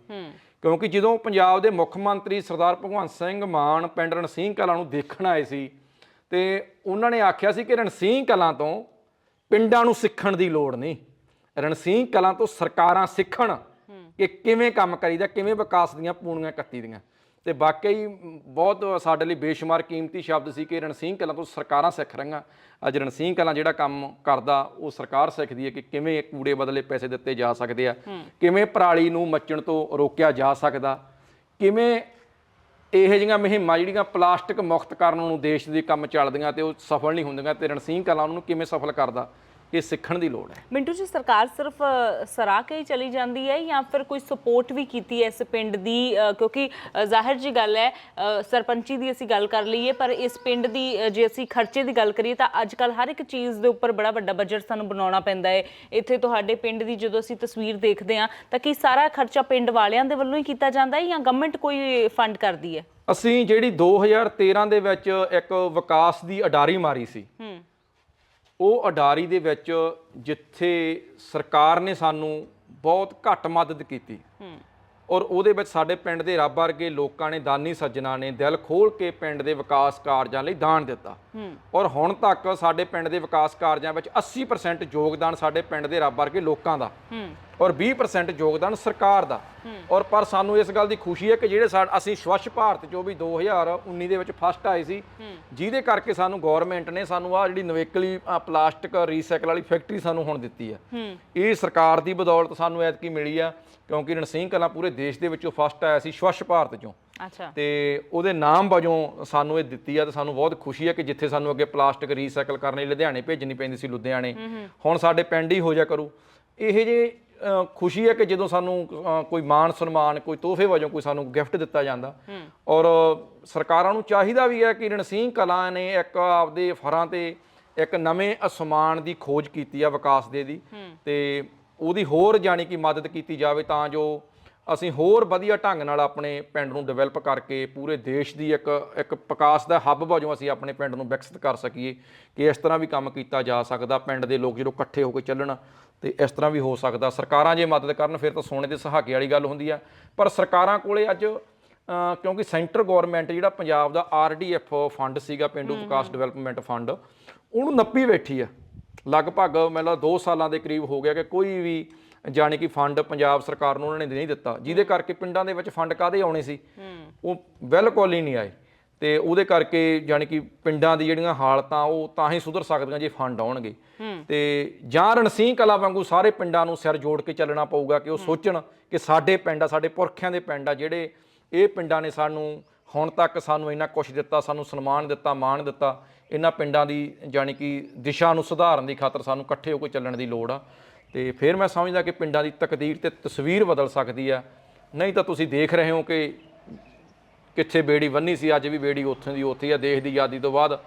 ਕਿਉਂਕਿ ਜਦੋਂ ਪੰਜਾਬ ਦੇ ਮੁੱਖ ਮੰਤਰੀ ਸਰਦਾਰ ਭਗਵੰਤ ਸਿੰਘ ਮਾਨ ਪਿੰਡ ਰਣਸੀਂਹ ਕਲਾਂ ਨੂੰ ਦੇਖਣ ਆਏ ਸੀ ਤੇ ਉਹਨਾਂ ਨੇ ਆਖਿਆ ਸੀ ਕਿ ਰਣਸੀਂਹ ਕਲਾਂ ਤੋਂ ਪਿੰਡਾਂ ਨੂੰ ਸਿੱਖਣ ਦੀ ਲੋੜ ਨਹੀਂ। ਰਣਸੀਂਹ ਕਲਾਂ ਤੋਂ ਸਰਕਾਰਾਂ ਸਿੱਖਣ ਕਿ ਕਿਵੇਂ ਕੰਮ ਕਰੀਦਾ ਕਿਵੇਂ ਵਿਕਾਸ ਦੀਆਂ ਪੂਣੀਆਂ ਕੱਤੀ ਦੀਆਂ। ਤੇ ਵਾਕਈ ਬਹੁਤ ਸਾਡੇ ਲਈ ਬੇਸ਼ੁਮਾਰ ਕੀਮਤੀ ਸ਼ਬਦ ਸੀ ਕਿ ਰਣਸੀਂਹ ਕਲਾਂ ਤੋਂ ਸਰਕਾਰਾਂ ਸਿੱਖ ਰਹੀਆਂ। ਅੱਜ ਰਣਸੀਂਹ ਕਲਾਂ ਜਿਹੜਾ ਕੰਮ ਕਰਦਾ ਉਹ ਸਰਕਾਰ ਸਿੱਖਦੀ ਹੈ ਕਿ ਕਿਵੇਂ ਕੂੜੇ ਬਦਲੇ ਪੈਸੇ ਦਿੱਤੇ ਜਾ ਸਕਦੇ ਆ ਕਿਵੇਂ ਪਰਾਲੀ ਨੂੰ ਮੱਚਣ ਤੋਂ ਰੋਕਿਆ ਜਾ ਸਕਦਾ ਕਿਵੇਂ ਇਹੋ ਜਿਹੀਆਂ ਮੁਹਿੰਮਾਂ ਜਿਹੜੀਆਂ ਪਲਾਸਟਿਕ ਮੁਕਤ ਕਰਨ ਨੂੰ ਦੇਸ਼ ਦੇ ਕੰਮ ਚੱਲਦੀਆਂ ਤੇ ਉਹ ਸਫਲ ਨਹੀਂ ਹੁੰਦੀਆਂ ਤੇ ਰਣਸੀਂਹ ਕਲਾਂ ਉਹਨਾਂ ਨੂੰ ਕਿਵੇਂ ਸਫਲ ਕਰਦਾ? ਇਹ ਸਿੱਖਣ ਦੀ ਲੋੜ ਹੈ। ਮਿੰਟੂ ਜੀ ਸਰਕਾਰ ਸਿਰਫ ਅ, ਸਰਾਹ ਕੇ ਹੀ ਚਲੀ ਜਾਂਦੀ ਹੈ ਜਾਂ ਫਿਰ ਕੋਈ ਸਪੋਰਟ ਵੀ ਕੀਤੀ ਹੈ ਇਸ ਪਿੰਡ ਦੀ? ਕਿਉਂਕਿ ਜ਼ਾਹਿਰ ਜੀ ਗੱਲ ਹੈ ਸਰਪੰਚੀ ਦੀ ਅਸੀਂ ਗੱਲ ਕਰ ਲਈਏ ਪਰ ਇਸ ਪਿੰਡ ਦੀ ਜੇ ਅਸੀਂ ਖਰਚੇ ਦੀ ਗੱਲ ਕਰੀਏ ਤਾਂ ਅੱਜ ਕੱਲ ਹਰ ਇੱਕ ਚੀਜ਼ ਦੇ ਉੱਪਰ ਬੜਾ ਵੱਡਾ ਬਜਟ ਸਾਨੂੰ ਬਣਾਉਣਾ ਪੈਂਦਾ ਹੈ। ਇੱਥੇ ਤੁਹਾਡੇ ਪਿੰਡ ਦੀ ਜਦੋਂ ਅਸੀਂ ਤਸਵੀਰ ਦੇਖਦੇ ਹਾਂ ਤਾਂ ਕੀ ਸਾਰਾ ਖਰਚਾ ਪਿੰਡ ਵਾਲਿਆਂ ਦੇ ਵੱਲੋਂ ਹੀ ਕੀਤਾ ਜਾਂਦਾ ਹੈ ਜਾਂ ਗਵਰਨਮੈਂਟ ਕੋਈ ਫੰਡ ਕਰਦੀ ਹੈ? ਅਸੀਂ ਜਿਹੜੀ 2013 ਦੇ ਵਿੱਚ ਇੱਕ ਵਿਕਾਸ ਦੀ ਅਡਾਰੀ ਮਾਰੀ ਸੀ ਹੂੰ। ਉਹ ਅਡਾਰੀ ਦੇ ਵਿੱਚ ਜਿੱਥੇ ਸਰਕਾਰ ਨੇ ਸਾਨੂੰ ਬਹੁਤ ਘੱਟ ਮਦਦ ਕੀਤੀ। ਔਰ ਉਹਦੇ ਵਿੱਚ ਸਾਡੇ ਪਿੰਡ ਦੇ ਰੱਬ ਵਰਗੇ ਲੋਕਾਂ ਨੇ, ਦਾਨੀ ਸੱਜਣਾ ਨੇ ਦਿਲ ਖੋਲ ਕੇ ਪਿੰਡ ਦੇ ਵਿਕਾਸ ਕਾਰਜਾਂ ਲਈ ਦਾਨ ਦਿੱਤਾ। ਔਰ ਹੁਣ ਤੱਕ ਸਾਡੇ ਪਿੰਡ ਦੇ ਵਿਕਾਸ ਕਾਰਜਾਂ ਵਿੱਚ 80% ਯੋਗਦਾਨ ਸਾਡੇ ਪਿੰਡ ਦੇ ਰੱਬ ਵਰਗੇ ਲੋਕਾਂ ਦਾ। ਔਰ 20% ਯੋਗਦਾਨ ਸਰਕਾਰ ਦਾ। ਔਰ ਪਰ ਸਾਨੂੰ ਇਸ ਗੱਲ ਦੀ ਖੁਸ਼ੀ ਹੈ ਕਿ ਜਿਹੜੇ ਸਾ- ਅਸੀਂ ਸਵੱਛ ਭਾਰਤ ਚੋਂ ਵੀ 2019 ਦੇ ਵਿੱਚ ਫਸਟ ਆਏ ਸੀ ਜਿਹਦੇ ਕਰਕੇ ਸਾਨੂੰ ਗਵਰਨਮੈਂਟ ਨੇ ਸਾਨੂੰ ਆ ਜਿਹੜੀ ਨਵੇਕਲੀ ਪਲਾਸਟਿਕ ਰੀਸਾਈਕਲ ਵਾਲੀ ਫੈਕਟਰੀ ਸਾਨੂੰ ਹੁਣ ਦਿੱਤੀ ਹੈ। ਇਹ ਸਰਕਾਰ ਦੀ ਬਦੌਲਤ ਸਾਨੂੰ ਐਤਕੀ ਮਿਲੀ ਆ ਕਿਉਂਕਿ ਰਣਸੀਂਹ ਕਲਾਂ ਪੂਰੇ ਦੇਸ਼ ਦੇ ਵਿੱਚੋਂ ਫਸਟ ਆਇਆ ਸੀ ਸਵੱਛ ਭਾਰਤ ਚੋਂ। ਅੱਛਾ। ਤੇ ਉਹਦੇ ਨਾਮ ਵਜੋਂ ਸਾਨੂੰ ਇਹ ਦਿੱਤੀ ਆ ਤੇ ਸਾਨੂੰ ਬਹੁਤ ਖੁਸ਼ੀ ਹੈ ਕਿ ਜਿੱਥੇ ਸਾਨੂੰ ਅੱਗੇ ਪਲਾਸਟਿਕ ਰੀਸਾਈਕਲ ਕਰਨ ਲਈ ਲੁਧਿਆਣੇ ਭੇਜਣੀ ਪੈਂਦੀ ਸੀ ਲੁਧਿਆਣੇ। ਹੁਣ ਸਾਡੇ ਪਿੰਡ ਹੀ ਹੋ ਜਾ ਕਰੂ। ਇਹ ਜੇ ਖੁਸ਼ੀ ਹੈ ਕਿ ਜਦੋਂ ਸਾਨੂੰ ਕੋਈ ਮਾਣ ਸਨਮਾਨ ਕੋਈ ਤੋਹਫੇ ਵਜੋਂ ਕੋਈ ਸਾਨੂੰ ਗਿਫਟ ਦਿੱਤਾ ਜਾਂਦਾ। ਔਰ ਸਰਕਾਰਾਂ ਨੂੰ ਚਾਹੀਦਾ ਵੀ ਹੈ ਕਿ ਰਣਸੀਂਹ ਕਲਾਂ ਨੇ ਇੱਕ ਆਪਦੇ ਫਰਾਂ ਤੇ ਇੱਕ ਨਵੇਂ ਅਸਮਾਨ ਦੀ ਖੋਜ ਕੀਤੀ ਆ ਵਿਕਾਸ ਦੇ ਦੀ। ਤੇ ਉਹਦੀ ਹੋਰ ਜਾਣੀ ਕਿ ਮਦਦ ਕੀਤੀ ਜਾਵੇ ਤਾਂ ਜੋ ਅਸੀਂ ਹੋਰ ਵਧੀਆ ਢੰਗ ਨਾਲ ਆਪਣੇ ਪਿੰਡ ਨੂੰ ਡਿਵੈਲਪ ਕਰਕੇ ਪੂਰੇ ਦੇਸ਼ ਦੀ ਇੱਕ ਇੱਕ ਵਿਕਾਸ ਦਾ ਹੱਬ ਵਜੋਂ ਅਸੀਂ ਆਪਣੇ ਪਿੰਡ ਨੂੰ ਵਿਕਸਿਤ ਕਰ ਸਕੀਏ। ਕਿ ਇਸ ਤਰ੍ਹਾਂ ਵੀ ਕੰਮ ਕੀਤਾ ਜਾ ਸਕਦਾ ਪਿੰਡ ਦੇ ਲੋਕ ਜਦੋਂ ਇਕੱਠੇ ਹੋ ਕੇ ਚੱਲਣ ਤੇ ਇਸ ਤਰ੍ਹਾਂ ਵੀ ਹੋ ਸਕਦਾ। ਸਰਕਾਰਾਂ ਜੇ ਮਦਦ ਕਰਨ ਫਿਰ ਤਾਂ ਸੋਨੇ ਦੇ ਸੁਹਾਗੇ ਵਾਲੀ ਗੱਲ ਹੁੰਦੀ ਆ। ਪਰ ਸਰਕਾਰਾਂ ਕੋਲੇ ਅੱਜ ਕਿਉਂਕਿ ਸੈਂਟਰ ਗਵਰਨਮੈਂਟ ਜਿਹੜਾ ਪੰਜਾਬ ਦਾ ਆਰਡੀਐਫ ਫੰਡ ਸੀਗਾ ਪਿੰਡੂ ਵਿਕਾਸ ਡਿਵੈਲਪਮੈਂਟ ਫੰਡ ਉਹਨੂੰ ਨੱਪੀ ਬੈਠੀ ਆ। ਲਗਭਗ ਮੈਨੂੰ 2 ਸਾਲਾਂ ਦੇ ਕਰੀਬ ਹੋ ਗਿਆ ਕਿ ਕੋਈ ਵੀ ਜਾਣੀ ਕਿ ਫੰਡ ਪੰਜਾਬ ਸਰਕਾਰ ਨੂੰ ਉਹਨਾਂ ਨੇ ਨਹੀਂ ਦਿੱਤਾ। ਜਿਹਦੇ ਕਰਕੇ ਪਿੰਡਾਂ ਦੇ ਵਿੱਚ ਫੰਡ ਕਾਦੇ ਆਉਣੇ ਸੀ? ਉਹ ਬਿਲਕੁਲ ਹੀ ਨਹੀਂ ਆਏ। ਤੇ ਉਹਦੇ ਕਰਕੇ ਜਾਣੀ ਕਿ ਪਿੰਡਾਂ ਦੀ ਜਿਹੜੀਆਂ ਹਾਲਤਾਂ ਉਹ ਤਾਂ ਹੀ ਸੁਧਰ ਸਕਦੀਆਂ ਜੇ ਫੰਡ ਆਉਣਗੇ। ਤੇ ਜਾਂ ਰਣਸੀਂਹ ਕਲਾ ਵਾਂਗੂ ਸਾਰੇ ਪਿੰਡਾਂ ਨੂੰ ਸਿਰ ਜੋੜ ਕੇ ਚੱਲਣਾ ਪਊਗਾ ਕਿ ਉਹ ਸੋਚਣ ਕਿ ਸਾਡੇ ਪਿੰਡ ਆ ਸਾਡੇ ਪੁਰਖਿਆਂ ਦੇ ਪਿੰਡ ਆ ਜਿਹੜੇ ਇਹ ਪਿੰਡਾਂ ਨੇ ਸਾਨੂੰ ਹੁਣ ਤੱਕ ਸਾਨੂੰ ਇੰਨਾ ਕੁਛ ਦਿੱਤਾ ਸਾਨੂੰ ਸਨਮਾਨ ਦਿੱਤਾ ਮਾਣ ਦਿੱਤਾ ਇਹਨਾਂ ਪਿੰਡਾਂ ਦੀ ਜਾਣੀ ਕਿ ਦਿਸ਼ਾ ਨੂੰ ਸੁਧਾਰਨ ਦੀ ਖਾਤਰ ਸਾਨੂੰ ਇਕੱਠੇ ਹੋ ਕੇ ਚੱਲਣ ਦੀ ਲੋੜ ਆ। ਤੇ ਫਿਰ ਮੈਂ ਸਮਝਦਾ ਕਿ ਪਿੰਡਾਂ ਦੀ ਤਕਦੀਰ ਤੇ ਤਸਵੀਰ ਬਦਲ ਸਕਦੀ ਆ। ਨਹੀਂ ਤਾਂ ਤੁਸੀਂ ਦੇਖ ਰਹੇ ਹੋ ਕਿ ਕਿੱਥੇ ਬੇੜੀ ਬੰਨੀ ਸੀ ਅੱਜ ਵੀ ਬੇੜੀ ਉੱਥੇ ਦੀ ਉੱਥੇ ਆ ਦੇਸ਼ ਦੀ ਆਜ਼ਾਦੀ ਤੋਂ ਬਾਅਦ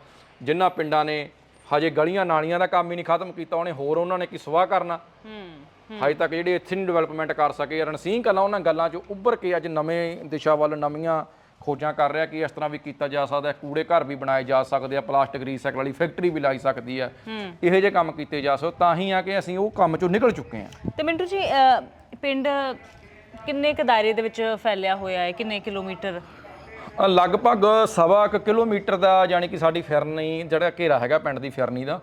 ਜਿਨ੍ਹਾਂ ਪਿੰਡਾਂ ਨੇ ਹਜੇ ਗਲੀਆਂ ਨਾਲੀਆਂ ਦਾ ਕੰਮ ਹੀ ਨਹੀਂ ਖਤਮ ਕੀਤਾ ਉਹਨੇ ਹੋਰ ਉਹਨਾਂ ਨੇ ਕੀ ਸਵਾਹ ਕਰਨਾ? ਹਜੇ ਤੱਕ ਜਿਹੜੇ ਇੱਥੇ ਨਹੀਂ ਡਿਵੈਲਪਮੈਂਟ ਕਰ ਸਕੇ ਰਣਸੀਂਹ ਕਲਾਂ ਉਹਨਾਂ ਗੱਲਾਂ 'ਚੋਂ ਉੱਭਰ ਕੇ ਅੱਜ ਨਵੇਂ ਦਿਸ਼ਾ ਵੱਲ ਨਵੀਆਂ ਖੋਜਾਂ ਕਰ ਰਿਹਾ ਕਿ ਇਸ ਤਰ੍ਹਾਂ ਵੀ ਕੀਤਾ ਜਾ ਸਕਦਾ ਹੈ ਕੂੜੇ ਘਰ ਵੀ ਬਣਾਏ ਜਾ ਸਕਦੇ ਆ ਪਲਾਸਟਿਕ ਰੀਸਾਈਕਲ ਵਾਲੀ ਫੈਕਟਰੀ ਵੀ ਲਾਈ ਸਕਦੀ ਆ। ਇਹੋ ਜਿਹੇ ਕੰਮ ਕੀਤੇ ਜਾ ਸਕਦੇ ਤਾਂ ਹੀ ਆ ਕਿ ਅਸੀਂ ਉਹ ਕੰਮ 'ਚੋਂ ਨਿਕਲ ਚੁੱਕੇ ਆ ਤੇ ਮਿੰਟੂ ਜੀ ਪਿੰਡ ਕਿੰਨੇ ਕੁ ਦਾਇਰੇ ਦੇ ਵਿੱਚ ਫੈਲਿਆ ਹੋਇਆ ਹੈ ਕਿੰਨੇ ਕਿਲੋਮੀਟਰ ਅ, ਲਗਭਗ ਸਵਾ ਕੁ ਕਿਲੋਮੀਟਰ ਦਾ ਜਾਣੀ ਕਿ ਸਾਡੀ ਫਿਰਨੀ ਜਿਹੜਾ ਘੇਰਾ ਹੈਗਾ ਪਿੰਡ ਦੀ ਫਿਰਨੀ ਦਾ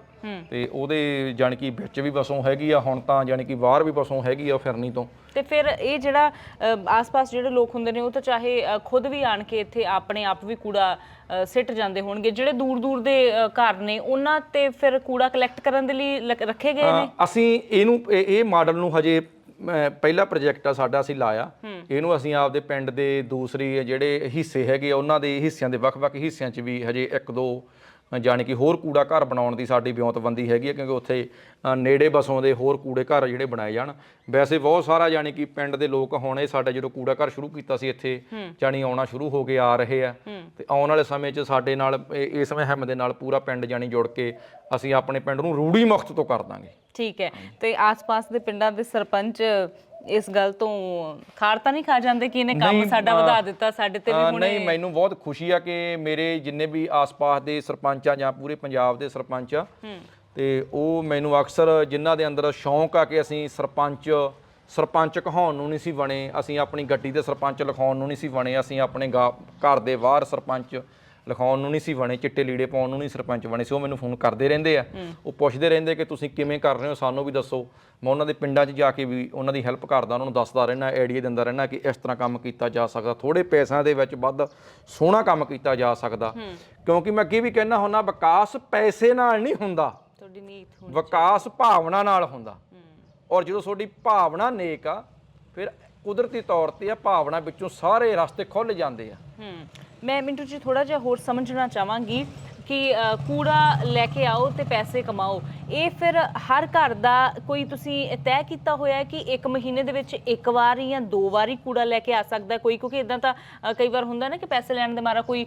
ਤੇ ਉਹਦੇ ਜਾਣੀ ਕਿ ਵਿੱਚ ਵੀ ਬਸੋਂ ਹੈਗੀ ਆ ਹੁਣ ਤਾਂ ਜਾਣੀ ਕਿ ਬਾਹਰ ਵੀ ਬਸੋਂ ਹੈਗੀ ਆ ਫਿਰਨੀ ਤੋਂ। ਤੇ ਫਿਰ ਇਹ ਜਿਹੜਾ ਅ, ਆਸ-ਪਾਸ ਜਿਹੜੇ ਲੋਕ ਹੁੰਦੇ ਨੇ ਉਹ ਤਾਂ ਚਾਹੇ ਅ, ਖੁਦ ਵੀ ਆਣ ਕੇ ਇੱਥੇ ਆਪਣੇ ਆਪ ਵੀ ਕੂੜਾ ਅ, ਸਿੱਟ ਜਾਂਦੇ ਹੋਣਗੇ। ਜਿਹੜੇ ਦੂਰ-ਦੂਰ ਦੇ ਅ, ਘਰ ਨੇ ਉਹਨਾਂ ਤੇ ਫਿਰ ਕੂੜਾ ਕਲੈਕਟ ਕਰਨ ਦੇ ਲਈ ਲ- ਰੱਖੇ ਗਏ ਨੇ? ਅ, ਅਸੀਂ ਇਹਨੂੰ ਇਹ ਇਹ ਮਾਡਲ ਨੂੰ ਹਜੇ ਪਹਿਲਾ ਪ੍ਰੋਜੈਕਟ ਆ ਸਾਡਾ ਅਸੀਂ ਲਾਇਆ। ਇਹਨੂੰ ਅਸੀਂ ਆਪਦੇ ਪਿੰਡ ਦੇ ਦੂਸਰੀ ਜਿਹੜੇ ਹਿੱਸੇ ਹੈਗੇ ਆ ਉਹਨਾਂ ਦੇ ਹਿੱਸਿਆਂ ਦੇ ਵੱਖ-ਵੱਖ ਹਿੱਸਿਆਂ 'ਚ ਵੀ ਹਜੇ ਇੱਕ ਦੋ ਜਾਣੀ ਕਿ ਹੋਰ ਕੂੜਾ ਘਰ ਬਣਾਉਣ ਦੀ ਸਾਡੀ ਵਿਉਂਤਬੰਦੀ ਹੈਗੀ ਹੈ ਕਿਉਂਕਿ ਉੱਥੇ ਨੇੜੇ ਬਸੋਂ ਦੇ ਹੋਰ ਕੂੜੇ ਘਰ ਜਿਹੜੇ ਬਣਾਏ ਜਾਣ। ਵੈਸੇ ਬਹੁਤ ਸਾਰਾ ਜਾਣੀ ਕਿ ਪਿੰਡ ਦੇ ਲੋਕ ਹੁਣ ਇਹ ਸਾਡਾ ਜਦੋਂ ਕੂੜਾ ਘਰ ਸ਼ੁਰੂ ਕੀਤਾ ਸੀ ਇੱਥੇ ਜਾਣੀ ਆਉਣਾ ਸ਼ੁਰੂ ਹੋ ਕੇ ਆ ਰਹੇ ਆ। ਤੇ ਆਉਣ ਵਾਲੇ ਸਮੇਂ 'ਚ ਸਾਡੇ ਨਾਲ ਇਸ ਮੁਹਿੰਮ ਦੇ ਨਾਲ ਪੂਰਾ ਪਿੰਡ ਜਾਣੀ ਜੁੜ ਕੇ ਅਸੀਂ ਆਪਣੇ ਪਿੰਡ ਨੂੰ ਰੂੜੀ ਮੁਕਤ ਤੋਂ ਕਰ ਦਾਂਗੇ। ਠੀਕ ਹੈ। ਤੇ ਆਸ-ਪਾਸ ਦੇ ਪਿੰਡਾਂ ਦੇ ਸਰਪੰਚ ਇਸ ਗੱਲ ਤੋਂ ਖਾਰ ਤਾਂ ਨਹੀਂ ਖਾ ਜਾਂਦੇ ਕਿ ਇਹਨੇ ਕੰਮ ਨਹੀਂ, ਸਾਡਾ ਵਧਾ ਦਿੱਤਾ ਸਾਡੇ ਤੇ ਵੀ ਹੁਣ ਨਹੀਂ ਮੈਨੂੰ ਬਹੁਤ ਖੁਸ਼ੀ ਆ ਕਿ ਮੇਰੇ ਜਿੰਨੇ ਵੀ ਆਸ-ਪਾਸ ਦੇ ਸਰਪੰਚ ਜਾਂ ਪੂਰੇ ਪੰਜਾਬ ਦੇ ਸਰਪੰਚ ਆ ਤੇ ਉਹ ਮੈਨੂੰ ਅਕਸਰ ਜਿਨ੍ਹਾਂ ਦੇ ਅੰਦਰ ਸ਼ੌਂਕ ਆ ਕਿ ਅਸੀਂ ਸਰਪੰਚ ਸਰਪੰਚ ਕਹਾਉਣ ਨੂੰ ਨਹੀਂ ਸੀ ਬਣੇ ਅਸੀਂ ਆਪਣੀ ਗੱਡੀ ਦੇ ਸਰਪੰਚ ਲਿਖਾਉਣ ਨੂੰ ਨਹੀਂ ਸੀ ਬਣੇ ਅਸੀਂ ਆਪਣੇ ਗਾ- ਘਰ ਦੇ ਬਾਹਰ ਸਰਪੰਚ ਲਿਖਾਉਣ ਨੂੰ ਨਹੀਂ ਸੀ ਬਣੇ ਚਿੱਟੇ ਲੀੜੇ ਪਾਉਣ ਨੂੰ ਨਹੀਂ ਸਰਪੰਚ ਬਣੇ ਸੀ ਉਹ ਮੈਨੂੰ ਫੋਨ ਕਰਦੇ ਰਹਿੰਦੇ ਆ। ਉਹ ਪੁੱਛਦੇ ਰਹਿੰਦੇ ਕਿ ਤੁਸੀਂ ਕਿਵੇਂ ਕਰ ਰਹੇ ਹੋ ਸਾਨੂੰ ਵੀ ਦੱਸੋ। ਮੈਂ ਉਹਨਾਂ ਦੇ ਪਿੰਡਾਂ 'ਚ ਜਾ ਕੇ ਵੀ ਉਹਨਾਂ ਦੀ ਹੈਲਪ ਕਰਦਾ ਉਹਨਾਂ ਨੂੰ ਦੱਸਦਾ ਰਹਿਣਾ ਆਈਡੀਆ ਦਿੰਦਾ ਰਹਿਣਾ ਕਿ ਇਸ ਤਰ੍ਹਾਂ ਕੰਮ ਕੀਤਾ ਜਾ ਸਕਦਾ ਥੋੜੇ ਪੈਸਿਆਂ ਦੇ ਵਿੱਚ ਵੱਧ ਸੋਹਣਾ ਕੰਮ ਕੀਤਾ ਜਾ ਸਕਦਾ। ਕਿਉਂਕਿ ਮੈਂ ਅੱਗੇ ਵੀ ਕਹਿਣਾ ਹੁੰਦਾ ਵਿਕਾਸ ਪੈਸੇ ਨਾਲ ਨਹੀਂ ਹੁੰਦਾ। ਤੁਹਾਡੀ ਨੀਤ ਹੁਣ ਵਿਕਾਸ ਭਾਵਨਾ ਨਾਲ ਹੁੰਦਾ। ਔਰ ਜਦੋਂ ਤੁਹਾਡੀ ਭਾਵਨਾ ਨੇਕ ਆ ਫਿਰ ਕੁਦਰਤੀ ਤੌਰ ਤੇ ਆ ਭਾਵਨਾ ਵਿੱਚੋਂ ਸਾਰੇ ਰਸਤੇ ਖੁੱਲ ਜਾਂਦੇ ਆ। ਮੈਂ ਮਿੰਟੂ ਜੀ ਥੋੜਾ ਜਿਹਾ ਹੋਰ ਸਮਝਣਾ ਚਾਹਾਂਗੀ ਕਿ ਕੂੜਾ ਲੈ ਕੇ ਆਓ ਤੇ ਪੈਸੇ ਕਮਾਓ। ਇਹ ਫਿਰ ਹਰ ਘਰ ਦਾ ਕੋਈ ਤੁਸੀਂ ਤੈਅ ਕੀਤਾ ਹੋਇਆ ਕਿ ਇੱਕ ਮਹੀਨੇ ਦੇ ਵਿੱਚ ਇੱਕ ਵਾਰ ਜਾਂ ਦੋ ਵਾਰ ਹੀ ਕੂੜਾ ਲੈ ਕੇ ਆ ਸਕਦਾ ਕੋਈ? ਕਿਉਂਕਿ ਇਦਾਂ ਤਾਂ ਕਈ ਵਾਰ ਹੁੰਦਾ ਨਾ ਕਿ ਪੈਸੇ ਲੈਣ ਦੇ ਮਾਰਾ ਕੋਈ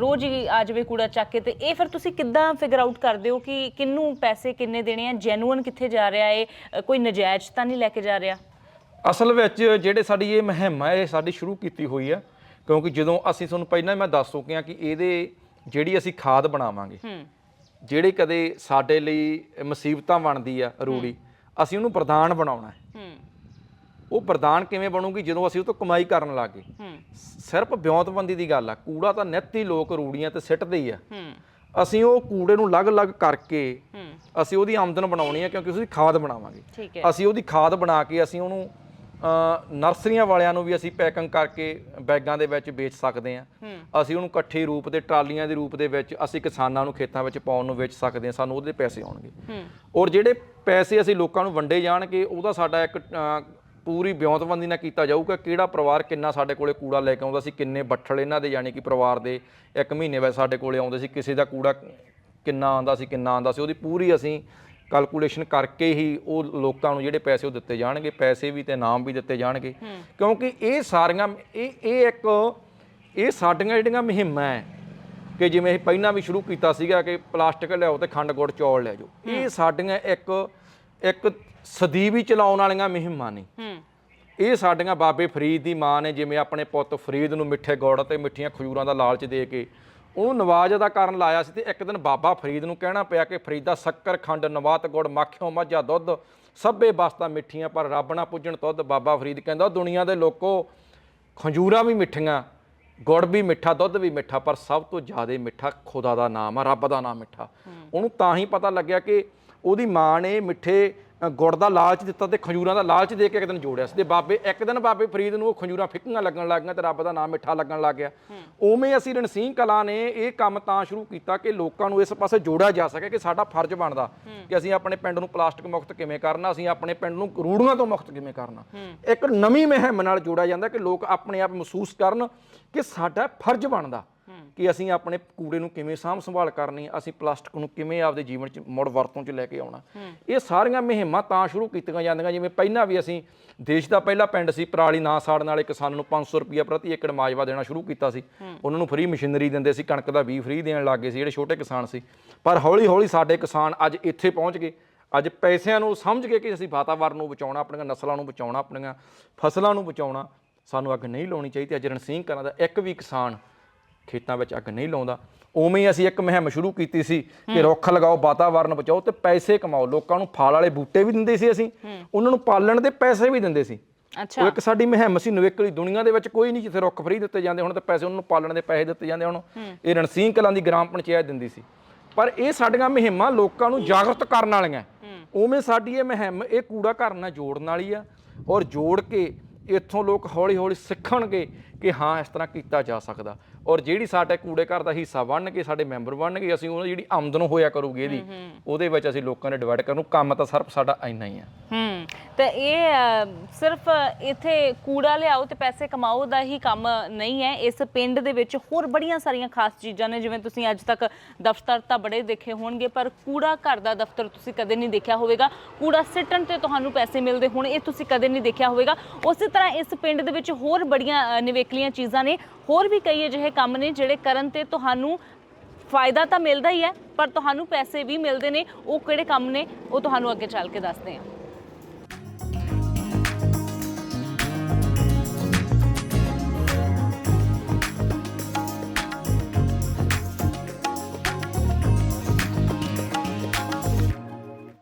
ਰੋਜ਼ ਹੀ ਆ ਜਾਵੇ ਕੂੜਾ ਚੱਕ ਕੇ ਤੇ ਇਹ ਫਿਰ ਤੁਸੀਂ ਕਿੱਦਾਂ ਫਿਗਰ ਆਊਟ ਕਰਦੇ ਹੋ ਕਿ ਕਿੰਨੂੰ ਪੈਸੇ ਕਿੰਨੇ ਦੇਣੇ ਆ? ਜੈਨੂਅਨ ਕਿੱਥੇ ਜਾ ਰਿਹਾ ਏ ਕੋਈ ਨਜਾਇਜ਼ ਤਾਂ ਨਹੀਂ ਲੈ ਕੇ ਜਾ ਰਿਹਾ? ਅਸਲ ਵਿੱਚ ਜਿਹੜੇ ਸਾਡੀ ਇਹ ਮੁਹਿੰਮ ਹੈ, ਇਹ ਸਾਡੀ ਸ਼ੁਰੂ ਕੀਤੀ ਹੋਈ ਹੈ ਕਿਉਂਕਿ ਜਦੋਂ ਅਸੀਂ ਤੁਹਾਨੂੰ ਪਹਿਲਾਂ ਮੈਂ ਦੱਸ ਚੁੱਕਿਆ ਕਿ ਇਹਦੇ ਜਿਹੜੀ ਅਸੀਂ ਖਾਦ ਬਣਾਵਾਂਗੇ ਹੂੰ। ਜਿਹੜੇ ਕਦੇ ਸਾਡੇ ਲਈ ਮੁਸੀਬਤਾਂ ਬਣਦੀ ਆ ਰੂੜੀ ਅਸੀਂ ਉਹਨੂੰ ਵਰਦਾਨ ਬਣਾਉਣਾ ਹੈ। ਹੂੰ। ਉਹ ਵਰਦਾਨ ਕਿਵੇਂ ਬਣੂਗੀ? ਜਦੋਂ ਅਸੀਂ ਉਹ ਤੋਂ ਕਮਾਈ ਕਰਨ ਲੱਗੇ। ਹੂੰ। ਸਿਰਫ ਵਿਉਂਤਬੰਦੀ ਦੀ ਗੱਲ ਆ ਕੂੜਾ ਤਾਂ ਨਿੱਤ ਹੀ ਲੋਕ ਰੂੜੀਆਂ ਤੇ ਸਿੱਟਦੇ ਹੀ ਆ। ਹੂੰ। ਅਸੀਂ ਉਹ ਕੂੜੇ ਨੂੰ ਅਲੱਗ-ਅਲੱਗ ਕਰਕੇ ਹੂੰ। ਅਸੀਂ ਉਹਦੀ ਆਮਦਨ ਬਣਾਉਣੀ ਹੈ ਕਿਉਂਕਿ ਉਸਦੀ ਖਾਦ ਬਣਾਵਾਂਗੇ। ਅਸੀਂ ਉਹਦੀ ਖਾਦ ਬਣਾ ਕੇ ਅਸੀਂ ਉਹਨੂੰ ਨਰਸਰੀਆਂ ਵਾਲਿਆਂ ਨੂੰ ਵੀ ਅਸੀਂ ਪੈਕਿੰਗ ਕਰਕੇ ਬੈਗਾਂ ਦੇ ਵਿੱਚ ਵੇਚ ਸਕਦੇ ਹਾਂ। ਹੂੰ। ਅਸੀਂ ਉਹਨੂੰ ਇਕੱਠੇ ਰੂਪ ਦੇ ਟਰਾਲੀਆਂ ਦੇ ਰੂਪ ਦੇ ਵਿੱਚ ਅਸੀਂ ਕਿਸਾਨਾਂ ਨੂੰ ਖੇਤਾਂ ਵਿੱਚ ਪਾਉਣ ਨੂੰ ਵੇਚ ਸਕਦੇ ਹਾਂ ਸਾਨੂੰ ਉਹਦੇ ਪੈਸੇ ਆਉਣਗੇ। ਔਰ ਜਿਹੜੇ ਪੈਸੇ ਅਸੀਂ ਲੋਕਾਂ ਨੂੰ ਵੰਡੇ ਜਾਣਗੇ ਉਹਦਾ ਸਾਡਾ ਇੱਕ ਪੂਰੀ ਵਿਉਂਤਬੰਦੀ ਨਾਲ ਕੀਤਾ ਜਾਊਗਾ ਕਿਹੜਾ ਪਰਿਵਾਰ ਕਿੰਨਾ ਸਾਡੇ ਕੋਲੇ ਕੂੜਾ ਲੈ ਕੇ ਆਉਂਦਾ ਸੀ ਕਿੰਨੇ ਬੱਠਲ ਇਹਨਾਂ ਦੇ ਯਾਨੀ ਕਿ ਪਰਿਵਾਰ ਦੇ ਇੱਕ ਮਹੀਨੇ ਵਿੱਚ ਸਾਡੇ ਕੋਲੇ ਆਉਂਦੇ ਸੀ ਕਿਸੇ ਦਾ ਕੂੜਾ ਕਿੰਨਾ ਆਉਂਦਾ ਸੀ ਕਿੰਨਾ ਆਉਂਦਾ ਸੀ ਉਹਦੀ ਪੂਰੀ ਅਸੀਂ ਕੈਲਕੂਲੇਸ਼ਨ ਕਰਕੇ ਹੀ ਉਹ ਲੋਕਾਂ ਨੂੰ ਜਿਹੜੇ ਪੈਸੇ ਉਹ ਦਿੱਤੇ ਜਾਣਗੇ ਪੈਸੇ ਵੀ ਤੇ ਇਨਾਮ ਵੀ ਦਿੱਤੇ ਜਾਣਗੇ। ਕਿਉਂਕਿ ਇਹ ਸਾਰੀਆਂ ਇਹ ਇਹ ਇੱਕ ਇਹ ਸਾਡੀਆਂ ਜਿਹੜੀਆਂ ਮੁਹਿੰਮਾਂ ਹੈ ਕਿ ਜਿਵੇਂ ਅਸੀਂ ਪਹਿਲਾਂ ਵੀ ਸ਼ੁਰੂ ਕੀਤਾ ਸੀਗਾ ਕਿ ਪਲਾਸਟਿਕ ਲਿਆਓ ਤੇ ਖੰਡ ਗੁੜ ਚੌਲ ਲੈ ਜਾਓ। ਇਹ ਸਾਡੀਆਂ ਇੱਕ ਇੱਕ ਸਦੀਵੀ ਚਲਾਉਣ ਵਾਲੀਆਂ ਮੁਹਿੰਮਾਂ ਨੇ। ਇਹ ਸਾਡੀਆਂ ਬਾਬੇ ਫਰੀਦ ਦੀ ਮਾਂ ਨੇ ਜਿਵੇਂ ਆਪਣੇ ਪੁੱਤ ਫਰੀਦ ਨੂੰ ਮਿੱਠੇ ਗੁੜ ਤੇ ਮਿੱਠੀਆਂ ਖਜੂਰਾਂ ਦਾ ਲਾਲਚ ਦੇ ਕੇ ਉਹਨੂੰ ਨਵਾਜ ਅਦਾ ਕਰਨ ਲਾਇਆ ਸੀ ਤੇ ਇੱਕ ਦਿਨ ਬਾਬਾ ਫਰੀਦ ਨੂੰ ਕਹਿਣਾ ਪਿਆ ਕਿ ਫਰੀਦਾ ਸ਼ੱਕਰ ਖੰਡ ਨਵਾਤ ਗੁੜ ਮੱਖਿਓ ਮੱਝਾ ਦੁੱਧ ਸਭੇ ਬਸਤਾ ਮਿੱਠੀਆਂ ਪਰ ਰੱਬ ਨਾ ਪੁੱਜਣ ਤੁਧ ਬਾਬਾ ਫਰੀਦ ਕਹਿੰਦਾ ਦੁਨੀਆ ਦੇ ਲੋਕੋ ਖੰਜੂਰਾਂ ਵੀ ਮਿੱਠੀਆਂ ਗੁੜ ਵੀ ਮਿੱਠਾ ਦੁੱਧ ਵੀ ਮਿੱਠਾ ਪਰ ਸਭ ਤੋਂ ਜ਼ਿਆਦਾ ਮਿੱਠਾ ਖੁਦਾ ਦਾ ਨਾਮ ਆ ਰੱਬ ਦਾ ਨਾਮ ਮਿੱਠਾ। ਉਹਨੂੰ ਤਾਂ ਹੀ ਪਤਾ ਲੱਗਿਆ ਕਿ ਉਹਦੀ ਮਾਂ ਨੇ ਮਿੱਠੇ ਗੁੜ ਦਾ ਲਾਲਚ ਦਿੱਤਾ ਤੇ ਖੰਜੂਰਾਂ ਦਾ ਲਾਲਚ ਦੇ ਕੇ ਇੱਕ ਦਿਨ ਜੋੜਿਆ ਸੀ। ਤੇ ਬਾਬੇ ਇੱਕ ਦਿਨ ਬਾਬੇ ਫਰੀਦ ਨੂੰ ਉਹ ਖੰਜੂਰਾਂ ਫਿੱਕੀਆਂ ਲੱਗਣ ਲੱਗ ਗਈਆਂ ਤੇ ਰੱਬ ਦਾ ਨਾਮ ਮਿੱਠਾ ਲੱਗਣ ਲੱਗ ਗਿਆ। ਉਵੇਂ ਅਸੀਂ ਰਣਸੀਂਹ ਕਲਾ ਨੇ ਇਹ ਕੰਮ ਤਾਂ ਸ਼ੁਰੂ ਕੀਤਾ ਕਿ ਲੋਕਾਂ ਨੂੰ ਇਸ ਪਾਸੇ ਜੋੜਿਆ ਜਾ ਸਕੇ ਕਿ ਸਾਡਾ ਫਰਜ਼ ਬਣਦਾ ਕਿ ਅਸੀਂ ਆਪਣੇ ਪਿੰਡ ਨੂੰ ਪਲਾਸਟਿਕ ਮੁਕਤ ਕਿਵੇਂ ਕਰਨਾ ਅਸੀਂ ਆਪਣੇ ਪਿੰਡ ਨੂੰ ਰੂੜੀਆਂ ਤੋਂ ਮੁਕਤ ਕਿਵੇਂ ਕਰਨਾ। ਇੱਕ ਨਵੀਂ ਮੁਹਿੰਮ ਨਾਲ ਜੋੜਿਆ ਜਾਂਦਾ ਕਿ ਲੋਕ ਆਪਣੇ ਆਪ ਮਹਿਸੂਸ ਕਰਨ ਕਿ ਸਾਡਾ ਫਰਜ਼ ਬਣਦਾ। ਕਿ ਅਸੀਂ ਆਪਣੇ ਕੂੜੇ ਨੂੰ ਕਿਵੇਂ ਸਾਂਭ ਸੰਭਾਲ ਕਰਨੀ ਅਸੀਂ ਪਲਾਸਟਿਕ ਨੂੰ ਕਿਵੇਂ ਆਪਦੇ ਜੀਵਨ 'ਚ ਮੁੜ ਵਰਤੋਂ 'ਚ ਲੈ ਕੇ ਆਉਣਾ। ਇਹ ਸਾਰੀਆਂ ਮੁਹਿੰਮਾਂ ਤਾਂ ਸ਼ੁਰੂ ਕੀਤੀਆਂ ਜਾਂਦੀਆਂ ਜਿਵੇਂ ਪਹਿਲਾਂ ਵੀ ਅਸੀਂ ਦੇਸ਼ ਦਾ ਪਹਿਲਾ ਪਿੰਡ ਸੀ ਪਰਾਲੀ ਨਾ ਸਾੜਨ ਵਾਲੇ ਕਿਸਾਨ ਨੂੰ 500 ਰੁਪਏ ਪ੍ਰਤੀ ਏਕੜ ਮਾਜਵਾ ਦੇਣਾ ਸ਼ੁਰੂ ਕੀਤਾ ਸੀ। ਉਹਨਾਂ ਨੂੰ ਫ੍ਰੀ ਮਸ਼ੀਨਰੀ ਦਿੰਦੇ ਸੀ ਕਣਕ ਦਾ ਬੀਜ ਫ੍ਰੀ ਦੇਣ ਲੱਗੇ ਸੀ ਜਿਹੜੇ ਛੋਟੇ ਕਿਸਾਨ ਸੀ। ਪਰ ਹੌਲੀ ਹੌਲੀ ਸਾਡੇ ਕਿਸਾਨ ਅੱਜ ਇੱਥੇ ਪਹੁੰਚ ਗਏ। ਅੱਜ ਪੈਸਿਆਂ ਨੂੰ ਸਮਝ ਗਏ ਕਿ ਅਸੀਂ ਵਾਤਾਵਰਣ ਨੂੰ ਬਚਾਉਣਾ ਆਪਣੀਆਂ ਨਸਲਾਂ ਨੂੰ ਬਚਾਉਣਾ ਆਪਣੀਆਂ ਫਸਲਾਂ ਨੂੰ ਬਚਾਉਣਾ ਸਾਨੂੰ ਅੱਗ ਨਹੀਂ ਲਾਉਣੀ ਚਾਹੀਦੀ। ਅੱਜ ਰਣਸੀਂਹ ਕਲਾਂ ਦਾ ਇੱਕ ਵੀ ਕਿਸਾਨ ਖੇਤਾਂ ਵਿੱਚ ਅੱਗ ਨਹੀਂ ਲਾਉਂਦਾ। ਉਵੇਂ ਹੀ ਅਸੀਂ ਇੱਕ ਮੁਹਿੰਮ ਸ਼ੁਰੂ ਕੀਤੀ ਸੀ ਕਿ ਰੁੱਖ ਲਗਾਓ ਵਾਤਾਵਰਨ ਬਚਾਓ ਤੇ ਪੈਸੇ ਕਮਾਓ। ਲੋਕਾਂ ਨੂੰ ਫਲ ਵਾਲੇ ਬੂਟੇ ਵੀ ਦਿੰਦੇ ਸੀ ਅਸੀਂ। ਉਹਨਾਂ ਨੂੰ ਪਾਲਣ ਦੇ ਪੈਸੇ ਵੀ ਦਿੰਦੇ ਸੀ। ਉਹ ਅੱਛਾ ਇੱਕ ਸਾਡੀ ਮੁਹਿੰਮ ਸੀ ਨਵੇਕਲੀ। ਦੁਨੀਆ ਦੇ ਵਿੱਚ ਕੋਈ ਨਹੀਂ ਜਿੱਥੇ ਰੁੱਖ ਫਰੀ ਦਿੱਤੇ ਜਾਂਦੇ ਹੁਣ ਤਾਂ ਪੈਸੇ ਉਹਨਾਂ ਨੂੰ ਪਾਲਣ ਦੇ ਪੈਸੇ ਦਿੱਤੇ ਜਾਂਦੇ ਹੁਣ। ਇਹ ਰਣਸੀਂਹ ਕਲਾਂ ਦੀ ਗ੍ਰਾਮ ਪੰਚਾਇਤ ਦਿੰਦੀ ਸੀ। ਪਰ ਇਹ ਸਾਡੀਆਂ ਮੁਹਿੰਮਾਂ ਲੋਕਾਂ ਨੂੰ ਜਾਗਰਤ ਕਰਨ ਵਾਲੀਆਂ। ਉਵੇਂ ਸਾਡੀ ਇਹ ਮੁਹਿੰਮ ਇਹ ਕੂੜਾ ਘਰ ਨਾਲ ਜੋੜਨ ਵਾਲੀ ਆ ਔਰ ਜੋੜ ਕੇ ਇੱਥੋਂ ਲੋਕ ਹੌਲੀ ਹੌਲੀ ਸਿੱਖਣਗੇ ਕਿ ਹਾਂ ਇਸ ਤਰ੍ਹਾਂ ਕੀਤਾ ਜਾ ਸਕਦਾ। ਔਰ ਜਿਹੜੀ ਸਾਡੇ ਕੂੜੇ ਘਰ ਦਾ ਹਿੱਸਾ ਬਣਨਗੇ ਸਾਡੇ ਮੈਂਬਰ ਬਣਨਗੇ ਅਸੀਂ ਉਹਨਾਂ ਜਿਹੜੀ ਆਮਦਨ ਹੋਇਆ ਕਰੂਗੀ ਇਹਦੀ ਉਹਦੇ ਵਿੱਚ ਅਸੀਂ ਲੋਕਾਂ ਨੇ ਡਿਵਾਈਡ ਕਰਨ ਨੂੰ ਕੰਮ ਤਾਂ ਸਿਰਫ ਸਾਡਾ ਇੰਨਾ ਹੀ ਆ। ਹੂੰ ਤੇ ਇਹ ਸਿਰਫ ਇੱਥੇ ਕੂੜਾ ਲਿਆਓ ਤੇ ਪੈਸੇ ਕਮਾਓ ਦਾ ਹੀ ਕੰਮ ਨਹੀਂ ਹੈ। ਇਸ ਪਿੰਡ ਦੇ ਵਿੱਚ ਹੋਰ ਬੜੀਆਂ ਸਾਰੀਆਂ ਖਾਸ ਚੀਜ਼ਾਂ ਨੇ ਜਿਵੇਂ ਤੁਸੀਂ ਅੱਜ ਤੱਕ ਦਫ਼ਤਰ ਤਾਂ ਬੜੇ ਦੇਖੇ ਹੋਣਗੇ ਪਰ ਕੂੜਾ ਘਰ ਦਾ ਦਫ਼ਤਰ ਤੁਸੀਂ ਕਦੇ ਨਹੀਂ ਦੇਖਿਆ ਹੋਵੇਗਾ। ਕੂੜਾ ਸਿੱਟਣ ਤੇ ਤੁਹਾਨੂੰ ਪੈਸੇ ਮਿਲਦੇ ਹੋਣ ਇਹ ਤੁਸੀਂ ਕਦੇ ਨਹੀਂ ਦੇਖਿਆ ਹੋਵੇਗਾ। ਉਸੇ ਤਰ੍ਹਾਂ ਇਸ ਪਿੰਡ ਦੇ ਵਿੱਚ ਹੋਰ ਬੜੀਆਂ ਨਿਵੇਕਲੀਆਂ ਚੀਜ਼ਾਂ ਨੇ। ਹੋਰ ਵੀ ਕਈ ਅਜਿਹੇ ਕੰਮ ਨੇ ਜਿਹੜੇ ਕਰਨ ਤੇ ਤੁਹਾਨੂੰ ਫਾਇਦਾ ਤਾਂ ਮਿਲਦਾ ਹੀ ਹੈ, ਪਰ ਤੁਹਾਨੂੰ ਪੈਸੇ ਵੀ ਮਿਲਦੇ ਨੇ। ਉਹ ਕਿਹੜੇ ਕੰਮ ਨੇ, ਉਹ ਤੁਹਾਨੂੰ ਅੱਗੇ ਚੱਲ ਕੇ ਦੱਸਦੇ ਹਾਂ